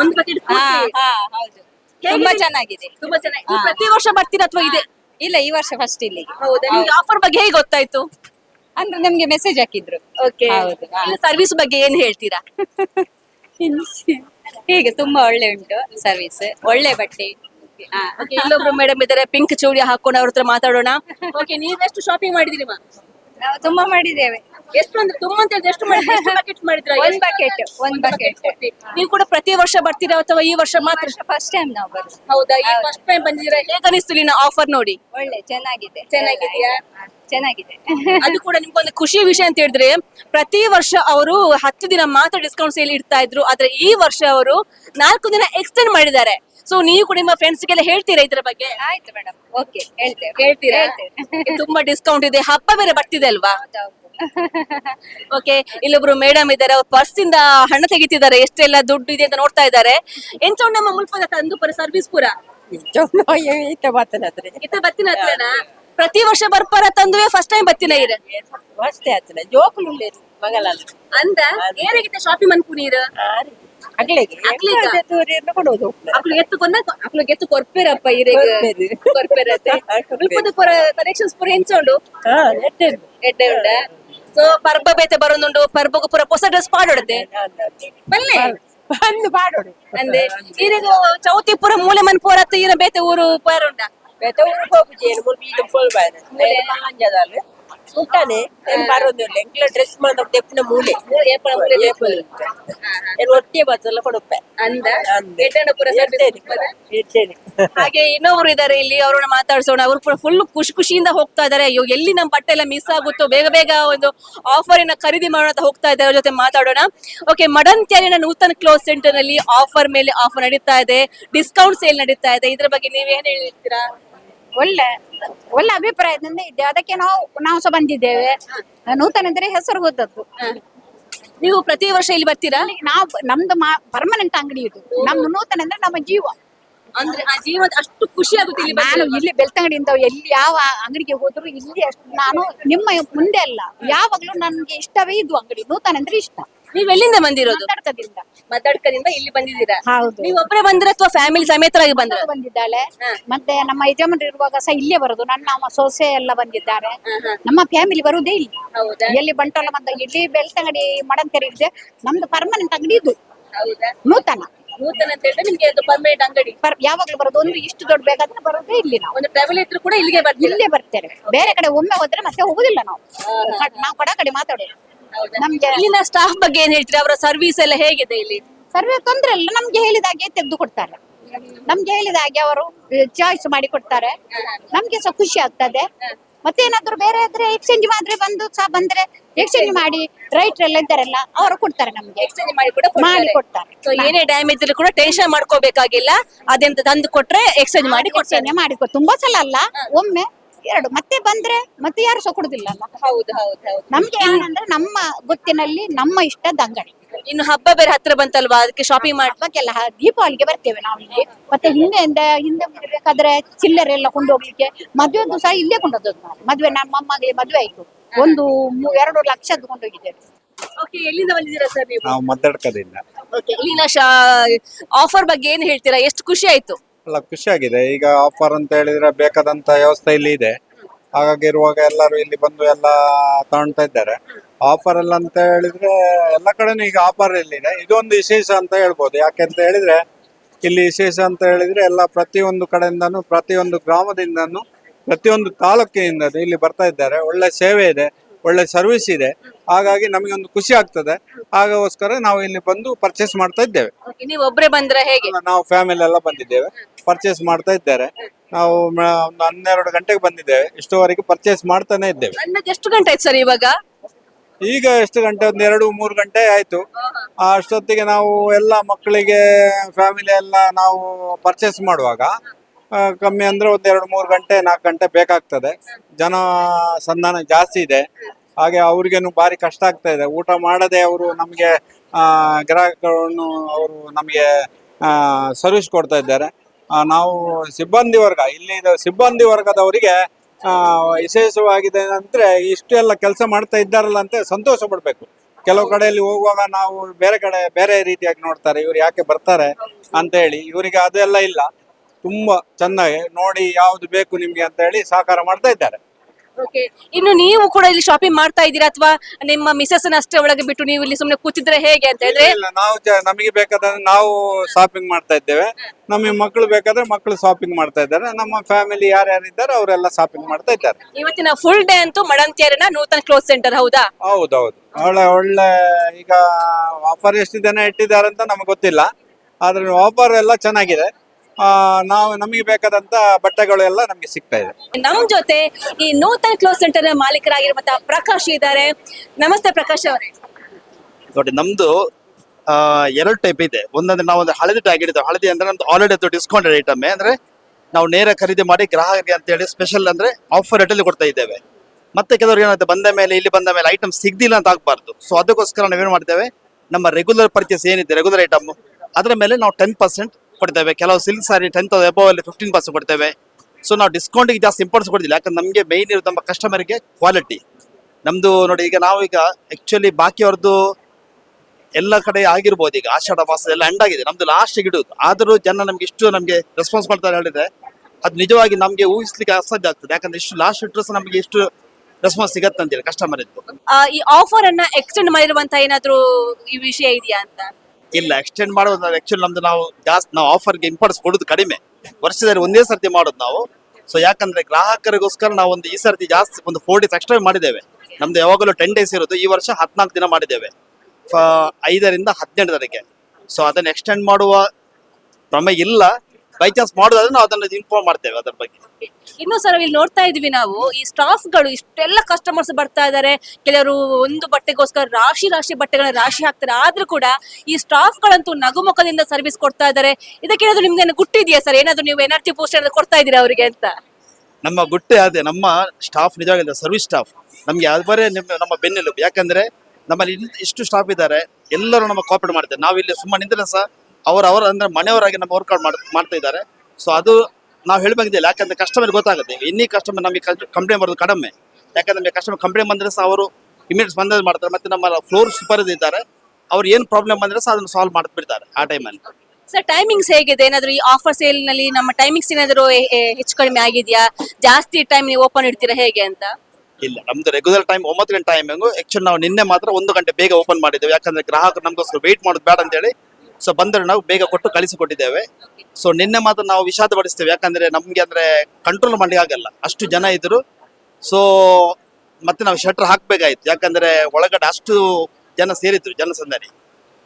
ಒಂದು ಬಕೆಟ್ ಹಾ ಹಾ ಹೌದು. ತುಂಬಾ ಚೆನ್ನಾಗಿದೆ. ತುಂಬಾ ಚೆನ್ನಾಗಿ ನೀವು ಪ್ರತಿ ವರ್ಷ ಬರ್ತೀರಾ ಅಥವಾ ಇದೆ? ಇಲ್ಲ ಈ ವರ್ಷ ಫಸ್ಟ್ ಇಲ್ಲಿ. ಹೌದಾ? ನಿಮ್ಗೆ ಆಫರ್ ಬಗ್ಗೆ ಹೇಗೆ ಗೊತ್ತಾಯ್ತು? ಅಂದ್ರೆ ನಮ್ಗೆ ಮೆಸೇಜ್ ಹಾಕಿದ್ರು. ಓಕೆ ಹೌದು, ಹಾ. ಸರ್ವಿಸ್ ಬಗ್ಗೆ ಏನ್ ಹೇಳ್ತೀರಾ? ಹೀಗೆ ತುಂಬಾ ಒಳ್ಳೆ ಉಂಟು ಸರ್ವಿಸ್ ಒಳ್ಳೆ ಬಟ್ಟೆ. ಹಾ. Okay, ಇಲ್ಲೊಬ್ರು ಮೇಡಮ್ ಇದಾರೆ ಪಿಂಕ್ ಚೂಡಿ ಹಾಕೊಂಡು ಅವ್ರ ಹತ್ರ ಮಾತಾಡೋಣ. ಓಕೆ ನೀವೆಷ್ಟು ಶಾಪಿಂಗ್ ಮಾಡಿದಿರಿ ಮಾ? ನಾವು ತುಂಬಾ ಮಾಡಿದ್ದೇವೆ. ಎಷ್ಟು ಅಂದ್ರೆ ತುಂಬಾ ಅಂತ ಹೇಳಿದ್ರೆ ಎಷ್ಟು ಮಾಡಿದ್ರಿ ಎಷ್ಟು ಬಕೆಟ್ ಮಾಡಿದ್ರ? <laughs> ಒಂದ್ ಪ್ಯಾಕೆಟ್ ಒಂದ್ ಬಕೆಟ್ ನೀವು ಕೂಡ ಪ್ರತಿ ವರ್ಷ ಬರ್ತೀರಾ ಅಥವಾ ಈ ವರ್ಷ ಮಾತ್ರ? ಫಸ್ಟ್ ಟೈಮ್ ನಾವು ಬರೋದು. ಹೌದಾ? ಈ ಫಸ್ಟ್ ಟೈಮ್ ಬಂದಿದ್ದೀರಾ? ಹೇಗೆ ಅನಿಸ್ತು ನಿನ್ನ ಆಫರ್ ನೋಡಿ? ಒಳ್ಳೆ ಚೆನ್ನಾಗಿದೆ. ಚೆನ್ನಾಗಿದೆಯಾ? ಚೆನ್ನಾಗಿದೆ. ಅದು ಕೂಡ ನಿಮ್ಗೊಂದು ಖುಷಿ ವಿಷಯ ಅಂತ ಹೇಳಿದ್ರೆ ಪ್ರತಿ ವರ್ಷ ಅವರು ಹತ್ತು ದಿನ ಮಾತ್ರ ಡಿಸ್ಕೌಂಟ್ ಸೇಲ್ ಇಡ್ತಾ ಇದ್ರು ಆದ್ರೆ ಈ ವರ್ಷ ಅವರು ನಾಲ್ಕು ದಿನ ಎಕ್ಸ್ಟೆಂಡ್ ಮಾಡಿದ್ದಾರೆ. ಸೊ ನೀವು ಕೂಡ ನಿಮ್ಮ ಫ್ರೆಂಡ್ಸ್ ಗೆಲ್ಲ ಹೇಳ್ತೀರಾ ಇದ್ರ ಬಗ್ಗೆ? ಆಯ್ತು ಮೇಡಮ್ ಓಕೆ ಹೇಳ್ತೇವೆ. ಹೇಳ್ತೀರಾ? ತುಂಬಾ ಡಿಸ್ಕೌಂಟ್ ಇದೆ. ಹಬ್ಬ ಬೇರೆ ಬರ್ತಿದೆ ಅಲ್ವಾ. <laughs> ಓಕೆ ಇಲ್ಲೊಬ್ರು ಮೇಡಮ್ ಇದ್ದಾರೆ ಅವ್ರ ಪರ್ಸ್ ಇಂದ ಹಣ ತೆಗಿತಿದ್ದಾರೆ ಎಷ್ಟೆಲ್ಲ ದುಡ್ಡು ಇದೆ ಅಂತ ನೋಡ್ತಾ ಇದ್ದಾರೆ. ಎಂತ ಉಂಟು ನಮ್ಮ ಮುಲ್ಪದ ತಂದು ಪರ? ಸರ್ವಿಸ್ ಪೂರ ಈತ ಮಾತನಾಡ್ತಾರೆ ಈತ ಬತ್ತಿನ ಹತ್ರನಾ? ಪ್ರತಿ ವರ್ಷ ಬರ್ಪಾರ ತಂದುವೆ ಫಸ್ಟ್ ಟೈಮ್ ಬತ್ತಿನ ಇದೆ. ಅಷ್ಟೇ ಆತನ ಜೋಕುಲು ಅಂದ? ಶಾಪಿಂಗ್ ಕೊಡೋದು ಎತ್ತು ಕೊರ್ಪೇರಪ್ಪ ಇರೆಗ್ ಪುರ ಎಂಚೋಂಡು ಹಾ ನೆಟ್ಟರು ಎಡ್ಡೆ ಉಂಡ ಸೊ ಪರ್ಬ ಬೇತೆ ಬರೋದುಂಡು ಪರ್ಬಗ ಪೂರ ಹೊಸ ಡ್ರೆಸ್ ಪಾಡೊಡತೆ ಬಲ್ಲೆ ಬಂದು ಪಾಡೋಡು. ಅಂದೆ ಈರೆಗ್ ಚೌತಿ ಪೂರ ಮೂಲೆ ಮನ್ ಪೂರ ಬೇತೆ ಊರು ಪಾರುಂಡ ಬೇತೆ ಊರು ಹೋಗುಜೇನು ಮುಲ್ಬಿ ಇದು ಫುಲ್ ಬಾಯ್ ಒಟ್ಟೆ ಅಂದ? ಹಾಗೆ ಇನ್ನೊಬ್ರು ಇದಾರೆ ಇಲ್ಲಿ ಅವ್ರನ್ನ ಮಾತಾಡ್ಸೋಣ. ಅವ್ರು ಕೂಡ ಫುಲ್ ಖುಷಿ ಖುಷಿಯಿಂದ ಹೋಗ್ತಾ ಇದಾರೆ. ಅಯ್ಯೋ ಎಲ್ಲಿ ನಮ್ ಬಟ್ಟೆ ಎಲ್ಲ ಮಿಸ್ ಆಗುತ್ತೋ ಬೇಗ ಬೇಗ ಒಂದು ಆಫರ್ ಇನ್ನ ಖರೀದಿ ಮಾಡೋಣ ಅಂತ ಹೋಗ್ತಾ ಇದ್ದಾರೆ. ಅವ್ರ ಜೊತೆ ಮಾತಾಡೋಣ. ಓಕೆ ಮಡಂತ್ಯಾಲಿನ ನೂತನ ಕ್ಲೋಸ್ ಸೆಂಟರ್ನಲ್ಲಿ ಆಫರ್ ಮೇಲೆ ಆಫರ್ ನಡೀತಾ ಇದೆ. ಡಿಸ್ಕೌಂಟ್ ಸೇಲ್ ನಡೀತಾ ಇದೆ. ಇದ್ರ ಬಗ್ಗೆ ನೀವೇನ್ ಹೇಳ್ತೀರಾ? ಒಳ್ಳೆ ಒಳ್ಳೆ ಅಭಿಪ್ರಾಯದಿಂದ ಇದೆ ಅದಕ್ಕೆ ನಾವು ನಾವು ಸಹ ಬಂದಿದ್ದೇವೆ. ನೂತನ ಅಂದ್ರೆ ಹೆಸರು ಗೊತ್ತದ್ದು ನೀವು ಪ್ರತಿ ವರ್ಷ ಇಲ್ಲಿ ಬರ್ತೀರಾ? ನಾವು ನಮ್ದು ಪರ್ಮನೆಂಟ್ ಅಂಗಡಿ ಇದು. ನಮ್ಮ ನೂತನ ಅಂದ್ರೆ ನಮ್ಮ ಜೀವ. ಅಂದ್ರೆ ಆ ಜೀವನ ಅಷ್ಟು ಖುಷಿ ಆಗುತ್ತೆ ಇಲ್ಲಿ ನಾನು. ಇಲ್ಲಿ ಬೆಳ್ತಂಗಡಿಯಿಂದ ಎಲ್ಲಿ ಯಾವ ಅಂಗಡಿಗೆ ಹೋದ್ರು ಇಲ್ಲಿ ಅಷ್ಟು ನಾನು ನಿಮ್ಮ ಮುಂದೆ ಅಲ್ಲ. ಯಾವಾಗ್ಲೂ ನನ್ಗೆ ಇಷ್ಟವೇ ಇದು ಅಂಗಡಿ. ನೂತನ ಅಂದ್ರೆ ಇಷ್ಟ. ನೀವ್ ಎಲ್ಲಿಂದ ಬಂದಿರೋದು? ಮಾತಾಡ್ಕದಿಂದ. ಮದ್ದಾಡ್ಕದಿಂದ ಇಲ್ಲಿ ಬಂದಿದ್ದೀರಾ? ಹೌದು. ನೀವು ಒಬ್ಬರೇ ಬಂದ್ರೆ ಅಥವಾ ಫ್ಯಾಮಿಲಿ ಸಮೇತರಾಗಿ ಬಂದ್ರೆ? ಬಂದಿದ್ದಾಳೆ. ಮತ್ತೆ ನಮ್ಮ ಯಜಮಾನ್ ಇರುವಾಗ ಸಹ ಇಲ್ಲೇ ಬರೋದು. ನನ್ನ ಸೊಸೆ ಎಲ್ಲ ಬಂದಿದ್ದಾರೆ. ನಮ್ಮ ಫ್ಯಾಮಿಲಿ ಬರುವುದೇ ಇಲ್ಲಿ. ಹೌದಾ? ಎಲ್ಲಿ ಬಂಟೋಲ ಬಂದ ಇಲ್ಲಿ ಬೆಳ್ತಂಗಡಿ ಮಡನ್ ಇದೆ. ನಮ್ದು ಪರ್ಮನೆಂಟ್ ಅಂಗಡಿ ಇದು. ಹೌದಾ? ನೂತನ. ನೂತನ ಅಂತ ಹೇಳಿದ್ರೆ ನಿಮ್ಗೆ ಅದು ಪರ್ಮನೆಂಟ್ ಅಂಗಡಿ. ಪರ್ ಯಾವಾಗ್ಲೂ ಬರೋದು. ಒಂದು ಇಷ್ಟು ದೊಡ್ಡ ಬೇಕಾದ್ರೆ ಬರೋದೇ ಇಲ್ಲಿ ನಾವು. ಒಂದು ಟ್ರಾವೆಲ್ ಇದ್ರು ಕೂಡ ಇಲ್ಲಿಗೆ ಬರ್ತೀರಾ? ಇಲ್ಲೇ ಬರ್ತೇವೆ ಬೇರೆ ಕಡೆ ಒಮ್ಮೆ ಹೋದ್ರೆ ಮತ್ತೆ ಹೋಗುದಿಲ್ಲ ನಾವು. ನಾವು ಕಡ ಕಡೆ ಮಾತಾಡೋದು? ನಮ್ಗೆ ಇಲ್ಲಿನ ಸ್ಟಾಫ್ ಬಗ್ಗೆ ಏನ್ ಹೇಳ್ತೀರಾ? ಅವರ ಸರ್ವಿಸ್ ಎಲ್ಲ ಹೇಗಿದೆ ಇಲ್ಲಿ? ಸರ್ವೇ ತೊಂದ್ರೆ ಇಲ್ಲ. ನಮ್ಗೆ ಹೇಳಿದ ಹಾಗೆ ತೆಗೆದು ಕೊಡ್ತಾರೆ. ನಮ್ಗೆ ಹೇಳಿದ ಹಾಗೆ ಅವರು ಚಾಯ್ಸ್ ಮಾಡಿ ಕೊಡ್ತಾರೆ. ನಮ್ಗೆ ಸಹ ಖುಷಿ ಆಗ್ತದೆ. ಮತ್ತೆ ಏನಾದ್ರು ಬೇರೆ ಆದ್ರೆ ಎಕ್ಸ್ಚೇಂಜ್ ಮಾಡಿದ್ರೆ ಬಂದು ಸಹ ಬಂದ್ರೆ ಎಕ್ಸ್ಚೇಂಜ್ ಮಾಡಿ ರೈಟ್ ಎಲ್ಲ ಇದ್ದಾರಲ್ಲ ಅವರು ಕೊಡ್ತಾರೆ ನಮ್ಗೆ. ಎಕ್ಸ್ಚೇಂಜ್ ಮಾಡಿ ಕೂಡ ಮಾಡಿ ಕೊಡ್ತಾರೆ. ಸೊ ಏನೇ ಡ್ಯಾಮೇಜ್ ಇದ್ರು ಕೂಡ ಟೆನ್ಷನ್ ಮಾಡ್ಕೋಬೇಕಾಗಿಲ್ಲ. ಅದೆಂತ ತಂದು ಕೊಟ್ರೆ ಎಕ್ಸ್ಚೇಂಜ್ ಮಾಡಿ ಕೊಡ್ತೇನೆ ಮಾಡಿ ತುಂಬಾ ಸಲ ಅಲ್ಲ ಒಮ್ಮೆ ಎರಡು. ಮತ್ತೆ ಬಂದ್ರೆ ಮತ್ತೆ ಯಾರು ಸಹ ಕೊಡುದಿಲ್ಲ ಅಲ್ಲ ಹೌದು ಹೌದು ಹೌದು. ನಮ್ಗೆ ಏನಂದ್ರೆ ನಮ್ಮ ಗೊತ್ತಿನಲ್ಲಿ ನಮ್ಮ ಇಷ್ಟದ ಅಂಗಡಿ. ಇನ್ನು ಹಬ್ಬ ಬೇರೆ ಹತ್ರ ಬಂತಲ್ವಾ? ಅದಕ್ಕೆ ಶಾಪಿಂಗ್ ಮಾಡಿ ಹಬ್ಬಕ್ಕೆಲ್ಲ ಹ- ದೀಪಾವಳಿಗೆ ಬರ್ತೇವೆ ನಾವು ಇಲ್ಲಿ ಮತ್ತೆ ಹಿಂದೆಯಿಂದ ಹಿಂದೆ ಬೇಕಾದ್ರೆ ಚಿಲ್ಲರೆ ಎಲ್ಲ ಕೊಂಡೋಗ್ಲಿಕ್ಕೆ ಮದುವೆದ್ದು ಸಹ ಇಲ್ಲೇ ಕೊಂಡೋದದ್ದು ನಾವು. ಮದುವೆ ನಮ್ಮ ಮೊಮ್ಮಗಳಿಗೆ ಮದುವೆ ಆಯ್ತು. ಒಂದು ಮೂ- ಎರಡು ಲಕ್ಷದ್ದು ಕೊಂಡೋಗಿದ್ದೇವೆ ಓಕೆ ಎಲ್ಲಿಂದ ಬಂದಿದ್ದೀರಾ ಸರ್ ನೀವು? ನಾವು ಮದ್ದಡ್ಕದಿಂದ. ಓಕೆ ಇಲ್ಲಿನ ಆಫರ್ ಬಗ್ಗೆ ಏನ್ ಹೇಳ್ತೀರಾ? ಎಷ್ಟು ಖುಷಿ ಆಯ್ತು? ಅಲ್ಲ ಖುಷಿಯಾಗಿದೆ ಈಗ ಆಫರ್ ಅಂತ ಹೇಳಿದ್ರೆ ಬೇಕಾದಂತ ವ್ಯವಸ್ಥೆ ಇಲ್ಲಿ ಇದೆ. ಹಾಗಾಗಿ ಇರುವಾಗ ಎಲ್ಲರೂ ಇಲ್ಲಿ ಬಂದು ಎಲ್ಲ ತಗೊಳ್ತಾ ಇದ್ದಾರೆ. ಆಫರ್ ಎಲ್ಲ ಅಂತ ಹೇಳಿದ್ರೆ ಎಲ್ಲ ಕಡೆನೂ ಈಗ ಆಫರ್ ಇಲ್ಲಿದೆ ಇದೊಂದು ವಿಶೇಷ ಅಂತ ಹೇಳ್ಬೋದು. ಯಾಕೆ ಅಂತ ಹೇಳಿದ್ರೆ ಇಲ್ಲಿ ವಿಶೇಷ ಅಂತ ಹೇಳಿದ್ರೆ ಎಲ್ಲ ಪ್ರತಿಯೊಂದು ಕಡೆಯಿಂದನೂ ಪ್ರತಿಯೊಂದು ಗ್ರಾಮದಿಂದನೂ ಪ್ರತಿಯೊಂದು ತಾಲೂಕಿನಿಂದ ಇಲ್ಲಿ ಬರ್ತಾ ಇದ್ದಾರೆ. ಒಳ್ಳೆ ಸೇವೆ ಇದೆ ಒಳ್ಳೆ ಸರ್ವಿಸ್ ಇದೆ. ಹಾಗಾಗಿ ನಮಗೆ ಒಂದು ಖುಷಿ ಆಗ್ತದೆ. ಹಾಗೋಸ್ಕರ ನಾವು ಇಲ್ಲಿ ಬಂದು ಪರ್ಚೇಸ್ ಮಾಡ್ತಾ ಇದ್ದೇವೆ. ನೀವು ಒಬ್ರೇ ಬಂದ್ರೆ ಹೇಗೆ? ನಾವು ಫ್ಯಾಮಿಲಿ ಎಲ್ಲ ಬಂದಿದ್ದೇವೆ. ಪರ್ಚೇಸ್ ಮಾಡ್ತಾ ಇದ್ದಾರೆ. ನಾವು ಒಂದು ಹನ್ನೆರಡು ಗಂಟೆಗೆ ಬಂದಿದ್ದೇವೆ. ಇಷ್ಟುವರೆಗೆ ಪರ್ಚೇಸ್ ಮಾಡ್ತಾನೆ ಇದ್ದೇವೆ. ಅಂದಾಜ್ ಎಷ್ಟು ಗಂಟೆ ಆಯ್ತು ಸರ್ ಇವಾಗ? ಈಗ ಎಷ್ಟು ಗಂಟೆ? ಒಂದು ಎರಡು ಮೂರು ಗಂಟೆ ಆಯ್ತು. ಅಷ್ಟೊತ್ತಿಗೆ ನಾವು ಎಲ್ಲ ಮಕ್ಕಳಿಗೆ ಫ್ಯಾಮಿಲಿ ಎಲ್ಲ ನಾವು ಪರ್ಚೇಸ್ ಮಾಡುವಾಗ ಆ, ಕಮ್ಮಿ ಅಂದ್ರೆ ಒಂದು ಎರಡು ಮೂರು ಗಂಟೆ ನಾಲ್ಕು ಗಂಟೆ ಬೇಕಾಗ್ತದೆ. ಜನ ಸಂಧಾನ ಜಾಸ್ತಿ ಇದೆ. ಹಾಗೆ ಅವ್ರಿಗೇನು ಭಾರಿ ಕಷ್ಟ ಆಗ್ತಾ ಇದೆ. ಊಟ ಮಾಡದೆ ಅವರು ನಮಗೆ ಗ್ರಾಹಕರನ್ನು ಅವರು ನಮಗೆ ಸರ್ವಿಸ್ ಕೊಡ್ತಾ ಇದ್ದಾರೆ. ನಾವು ಸಿಬ್ಬಂದಿ ವರ್ಗ, ಇಲ್ಲಿ ಸಿಬ್ಬಂದಿ ವರ್ಗದವರಿಗೆ ವಿಶೇಷವಾಗಿದೆ ಅಂದ್ರೆ ಇಷ್ಟು ಎಲ್ಲ ಕೆಲಸ ಮಾಡ್ತಾ ಇದ್ದಾರಲ್ಲ ಅಂತ ಸಂತೋಷ ಪಡ್ಬೇಕು. ಕೆಲವು ಕಡೆಯಲ್ಲಿ ಹೋಗುವಾಗ ನಾವು ಬೇರೆ ಕಡೆ, ಬೇರೆ ರೀತಿಯಾಗಿ ನೋಡ್ತಾರೆ, ಇವ್ರು ಯಾಕೆ ಬರ್ತಾರೆ ಅಂತ ಹೇಳಿ. ಇವರಿಗೆ ಅದೆಲ್ಲ ಇಲ್ಲ. ತುಂಬಾ ಚೆನ್ನಾಗಿ ನೋಡಿ ಯಾವ್ದು ಬೇಕು ನಿಮ್ಗೆ ಅಂತ ಹೇಳಿ ಸಹಕಾರ ಮಾಡ್ತಾ ಇದ್ದಾರೆ. ಓಕೆ ಇನ್ನು ನೀವು ಕೂಡ ಇಲ್ಲಿ ಶಾಪಿಂಗ್ ಮಾಡ್ತಾ ಇದ್ದೀರಾ ಅಥವಾ ನಿಮ್ಮ ಮಿಸಸ್ ಅಷ್ಟೇ ಒಳಗೆ ಬಿಟ್ಟು ನೀವು ಇಲ್ಲಿ ಸುಮ್ಮನೆ ಕೂತಿದ್ರೆ ಹೇಗೆ ಅಂತ ಹೇಳಿದ್ರೆ? ಇಲ್ಲ ನಾವು ಜ- ನಮಗೆ ಬೇಕಾದ್ರೆ ನಾವು ಶಾಪಿಂಗ್ ಮಾಡ್ತಾ ಇದ್ದೇವೆ. ನಮಗೆ ಮಕ್ಕಳು ಬೇಕಾದ್ರೆ ಮಕ್ಕಳು ಶಾಪಿಂಗ್ ಮಾಡ್ತಾ ಇದ್ದಾರೆ. ನಮ್ಮ ಫ್ಯಾಮಿಲಿ ಯಾರ್ಯಾರಿದ್ದಾರೆ ಅವರೆಲ್ಲ ಶಾಪಿಂಗ್ ಮಾಡ್ತಾ ಇದ್ದಾರೆ. ಇವತ್ತಿನ ಫುಲ್ ಡೇ ಅಂತೂ ಮಡಂತಿಯರನ್ನ ನೂತನ ಕ್ಲೋತ್ ಸೆಂಟರ್ ಹೌದಾ? ಹೌದೌದು. ಒಳ್ಳೆ ಒಳ್ಳೆ ಈಗ ಆಫರ್ ಎಷ್ಟು ಜನ ಇಟ್ಟಿದ್ದಾರೆ ಅಂತ ನಮ್ಗೆ ಗೊತ್ತಿಲ್ಲ. ಆದ್ರೆ ಆಫರ್ ಎಲ್ಲ ಚೆನ್ನಾಗಿದೆ. ನಾವು ನಮಗೆ ಬೇಕಾದಂತ ಬಟ್ಟೆಗಳು ಎಲ್ಲ ನಮಗೆ ಸಿಗ್ತಾ ಇದೆ. ನಮ್ ಜೊತೆ ಈ ನೂತನ ಕ್ಲೋತ್ ಸೆಂಟರ್ನ ಮಾಲೀಕರಾಗಿರುವಂತಹ ಪ್ರಕಾಶ್ ಇದ್ದಾರೆ. ನಮಸ್ತೆ ಪ್ರಕಾಶ್ ಅವರೇ. ನೋಡಿ ನಮ್ದು ಆ, ಎರಡು ಟೈಪ್ ಇದೆ. ಒಂದಂದ್ರೆ ನಾವು ಒಂದು ಹಳದಿ ಟ್ಯಾಗ್ ಇಡ್ತೇವೆ. ಹಳದಿ ಅಂದ್ರೆ ನಮ್ದು ಆಲ್ರೆಡಿ ಅದು ಡಿಸ್ಕೌಂಟ್ ಐಟಮ್ ಅಂದ್ರೆ ನಾವು ನೇರ ಖರೀದಿ ಮಾಡಿ ಗ್ರಾಹಕರಿಗೆ ಅಂತ ಹೇಳಿ ಸ್ಪೆಷಲ್ ಅಂದ್ರೆ ಆಫರ್ ರೇಟಲ್ಲಿ ಕೊಡ್ತಾ ಇದ್ದೇವೆ. ಮತ್ತೆ ಕೆಲವರು ಏನಾಗುತ್ತೆ ಬಂದ ಮೇಲೆ ಇಲ್ಲಿ ಬಂದ ಮೇಲೆ ಐಟಮ್ ಸಿಗ್ದಿಲ್ಲ ಅಂತ ಆಗ್ಬಾರ್ದು. ಸೊ ಅದಕ್ಕೋಸ್ಕರ ನಾವೇನು ಮಾಡ್ತೇವೆ ನಮ್ಮ ರೆಗ್ಯುಲರ್ ಪರ್ಚೇಸ್ ಏನಿದೆ ರೆಗ್ಯುಲರ್ ಐಟಮ್ ಅದರ ಮೇಲೆ ನಾವು ಟೆನ್ ಪರ್ಸೆಂಟ್ ಕೊಡ್ತೇವೆ. ಕೆಲವು silk sari ten thousand above ಅಲ್ಲಿ ಫಿಫ್ಟೀನ್ ಪರ್ಸೆಂಟ್ ಕೊಡ್ತೇವೆ. ಸೊ ನಾವು ಡಿಸ್ಕೌಂಟಿಗೆ ಜಾಸ್ತಿ ಇಂಪಾರ್ಟೆನ್ಸ್ ಕೊಡ್ತಿಲ್ಲ ಯಾಕಂದ್ರೆ ನಮಗೆ ಮೇಯ್ನ್ ಇರೋದು ನಮ್ಮ ಕಸ್ಟಮರ್ಗೆ ಕ್ವಾಲಿಟಿ ನಮ್ಮದು ನೋಡಿ, ಈಗ ನಾವು ಈಗ ಆ್ಯಕ್ಚುಲಿ ಬಾಕಿಯವ್ರದ್ದು ಎಲ್ಲ ಕಡೆ ಆಗಿರ್ಬೋದು. ಈಗ ಆಷಾಢ ಮಾಸ ಎಲ್ಲ ಎಂಡ್ ಆಗಿದೆ. ನಮ್ದು ಲಾಸ್ಟ್ ಇಡುದು. ಆದರೂ ಜನ ನಮಗೆ ಇಷ್ಟು ನಮಗೆ ರೆಸ್ಪಾನ್ಸ್ ಮಾಡ್ತಾರೆ ಹೇಳಿದ್ರೆ, ಅದು ನಿಜವಾಗಿ ನಮಗೆ ಊಹಿಸ್ಲಿಕ್ಕೆ ಅಸಾಧ್ಯ ಆಗ್ತದೆ. ಯಾಕಂದ್ರೆ ಇಷ್ಟು ಲಾಸ್ಟ್ ಇಟ್ಟರು ಸಹ ನಮಗೆ ಇಷ್ಟು ರೆಸ್ಪಾನ್ಸ್ ಸಿಗತ್ತಂತೇಳಿ ಕಸ್ಟಮರ್ ಇದ್ದು ಈ ಆಫರ್ ಅನ್ನ ಎಕ್ಸ್ಟೆಂಡ್ ಮಾಡಿರುವಂತ ಏನಾದರೂ ಈ ವಿಷಯ ಇದೆಯಾ ಅಂತ? ಇಲ್ಲ ಎಕ್ಸ್ಟೆಂಡ್ ಮಾಡೋದು ಆಕ್ಚುಲಿ ನಮ್ದು ನಾವು ಜಾಸ್ತಿ, ನಾವು ಆಫರ್ಗೆ ಇಂಪಾರ್ಟೆನ್ಸ್ ಕೊಡೋದು ಕಡಿಮೆ. ವರ್ಷದಲ್ಲಿ ಒಂದೇ ಸರ್ತಿ ಮಾಡೋದು ನಾವು. ಸೊ ಯಾಕಂದ್ರೆ ಗ್ರಾಹಕರಿಗೋಸ್ಕರ ನಾವು ಒಂದು ಈ ಸರ್ತಿ ಜಾಸ್ತಿ ಒಂದು ಫೋರ್ ಡೇಸ್ ಎಕ್ಸ್ಟ್ರಾ ಮಾಡಿದ್ದೇವೆ. ನಮ್ದು ಯಾವಾಗಲೂ ಟೆನ್ ಡೇಸ್ ಇರೋದು, ಈ ವರ್ಷ ಹದಿನಾಲ್ಕು ದಿನ ಮಾಡಿದ್ದೇವೆ. ಐದರಿಂದ ಹದಿನೆಂಟು ಹದಿನೆಂಟರವರೆಗೆ ಸೊ ಅದನ್ನು ಎಕ್ಸ್ಟೆಂಡ್ ಮಾಡುವ ಪ್ರಮೇಯ ಇಲ್ಲ. ಬೈ ಚಾನ್ಸ್ ಮಾಡೋದಾದ್ರೆ ನಾವು ಅದನ್ನು ಇನ್ಫಾರ್ಮ್ ಮಾಡ್ತೇವೆ ಅದರ ಬಗ್ಗೆ. ಇನ್ನು ಸರ್ ಇಲ್ಲಿ ನೋಡ್ತಾ ಇದೀವಿ ನಾವು, ಈ ಸ್ಟಾಫ್ಗಳು ಇಷ್ಟೆಲ್ಲ ಕಸ್ಟಮರ್ಸ್ ಬರ್ತಾ ಇದ್ದಾರೆ ಕೆಲವರು ಒಂದು ಬಟ್ಟೆಗೋಸ್ಕರ ರಾಶಿ ರಾಶಿ ಬಟ್ಟೆಗಳ ರಾಶಿ ಹಾಕ್ತಾರೆ. ಆದ್ರೂ ಕೂಡ ಈ ಸ್ಟಾಫ್ ಗಳಂತೂ ನಗುಮುಖದಿಂದ ಸರ್ವಿಸ್ ಕೊಡ್ತಾ ಇದ್ದಾರೆ ಇದಕ್ಕೆ ಏನಾದ್ರು ನಿಮ್ಗೆ ಗುಟ್ಟಿದೆಯಾ ಸರ್? ಏನಾದ್ರು ನೀವು ಎನರ್ಜಿ ಪೋಸ್ಟ್ ಏನಾದ್ರು ಕೊಡ್ತಾ ಇದೀರಾ ಅವರಿಗೆ ಅಂತ? ನಮ್ಮ ಗುಟ್ಟೆ ಅದೇ, ನಮ್ಮ ಸ್ಟಾಫ್ ನಿಜವಾಗಿದೆ ಸರ್ವಿಸ್ ಸ್ಟಾಫ್ ನಮ್ಗೆ ಬರೇ ನಿಮ್ಮ, ನಮ್ಮ ಬೆನ್ನೆಲುಬು. ಯಾಕಂದ್ರೆ ನಮ್ಮಲ್ಲಿ ಇಷ್ಟು ಸ್ಟಾಫ್ ಇದ್ದಾರೆ. ಎಲ್ಲರೂ ನಮ್ಮ ಕಾಪರೇಟ್ ಮಾಡ್ತಾರೆ. ನಾವು ಇಲ್ಲಿ ಸುಮ್ಮನೆ ನಿಂತರೆ ಸಹ, ಅವರ ಅವರ ಅಂದ್ರೆ ಮನೆಯವರಾಗಿ ನಮ್ಮ ವರ್ಕೌಟ್ ಮಾಡ್ತಾ ಇದ್ದಾರೆ. ಸೊ ಅದು ನಾವು ಹೇಳಬೇಕಿಲ್ಲ ಯಾಕಂದ್ರೆ ಕಸ್ಟಮರ್ ಗೊತ್ತಾಗುತ್ತೆ. ಈಗ ಇನ್ನೀ ಕಸ್ಟಮರ್ ನಮಗೆ ಕಂಪ್ಲೇಂಟ್ ಬರೋದು ಕಡಿಮೆ. ಯಾಕಂದ್ರೆ ನಮಗೆ ಕಸ್ಟಮರ್ ಕಂಪ್ಲೇಂಟ್ ಬಂದರೆ ಸಹ ಅವರು ಇಮಿಡಿಯೇಟ್ ಸ್ಪಂದನೆ ಮಾಡ್ತಾರೆ ಮತ್ತೆ ನಮ್ಮ ಫ್ಲೋರ್ ಸೂಪರ್ ಇದ್ದಾರೆ. ಅವ್ರು ಏನು ಪ್ರಾಬ್ಲಮ್ ಬಂದ್ರೆ ಸಹ ಅದನ್ನು ಸಾಲ್ವ್ ಮಾಡ್ಬಿಡ್ತಾರೆ ಆ ಟೈಮಲ್ಲಿ ಸರ್ ಟೈಮಿಂಗ್ಸ್ ಹೇಗಿದೆ? ಏನಾದರೂ ಈ ಆಫರ್ ಸೇಲ್ನಲ್ಲಿ ನಮ್ಮ ಟೈಮಿಂಗ್ಸ್ ಏನಾದರೂ ಹೆಚ್ಚು ಕಡಿಮೆ ಆಗಿದೆಯಾ? ಜಾಸ್ತಿ ಟೈಮ್ ನೀವು ಓಪನ್ ಇಡ್ತೀರಾ ಹೇಗೆ ಅಂತ? ಇಲ್ಲ ನಮ್ದು ರೆಗ್ಯುಲರ್ ಟೈಮ್ ಒಂಬತ್ತು ಗಂಟೆ ಟೈಮಿಂಗ್ ಆಕ್ಚುಲಿ ನಾವು ನಿನ್ನೆ ಮಾತ್ರ ಒಂದು ಗಂಟೆ ಬೇಗ ಓಪನ್ ಮಾಡಿದ್ದೇವೆ. ಯಾಕಂದ್ರೆ ಗ್ರಾಹಕರು ನಮಗೋಸ್ಕರ ವೇಟ್ ಮಾಡೋದು ಬೇಡ ಅಂತೇಳಿ. ಸೊ ಬಂದರೆ ನಾವು ಬೇಗ ಕೊಟ್ಟು ಕಳಿಸಿಕೊಟ್ಟಿದ್ದೇವೆ. ಸೊ ನಿನ್ನೆ ಮಾತ್ರ ನಾವು ವಿಷಾದ ಪಡಿಸ್ತೇವೆ ಯಾಕಂದ್ರೆ ನಮ್ಗೆ ಅಂದ್ರೆ ಕಂಟ್ರೋಲ್ ಮಾಡ್ಲಿಕ್ಕೆ ಆಗಲ್ಲ. ಅಷ್ಟು ಜನ ಇದ್ರು. ಸೊ ಮತ್ತೆ ನಾವು ಶಟರ್ ಹಾಕ್ಬೇಕಾಯ್ತು. ಯಾಕಂದ್ರೆ ಒಳಗಡೆ ಅಷ್ಟು ಜನ ಸೇರಿದ್ರು ಜನಸಂದಣಿ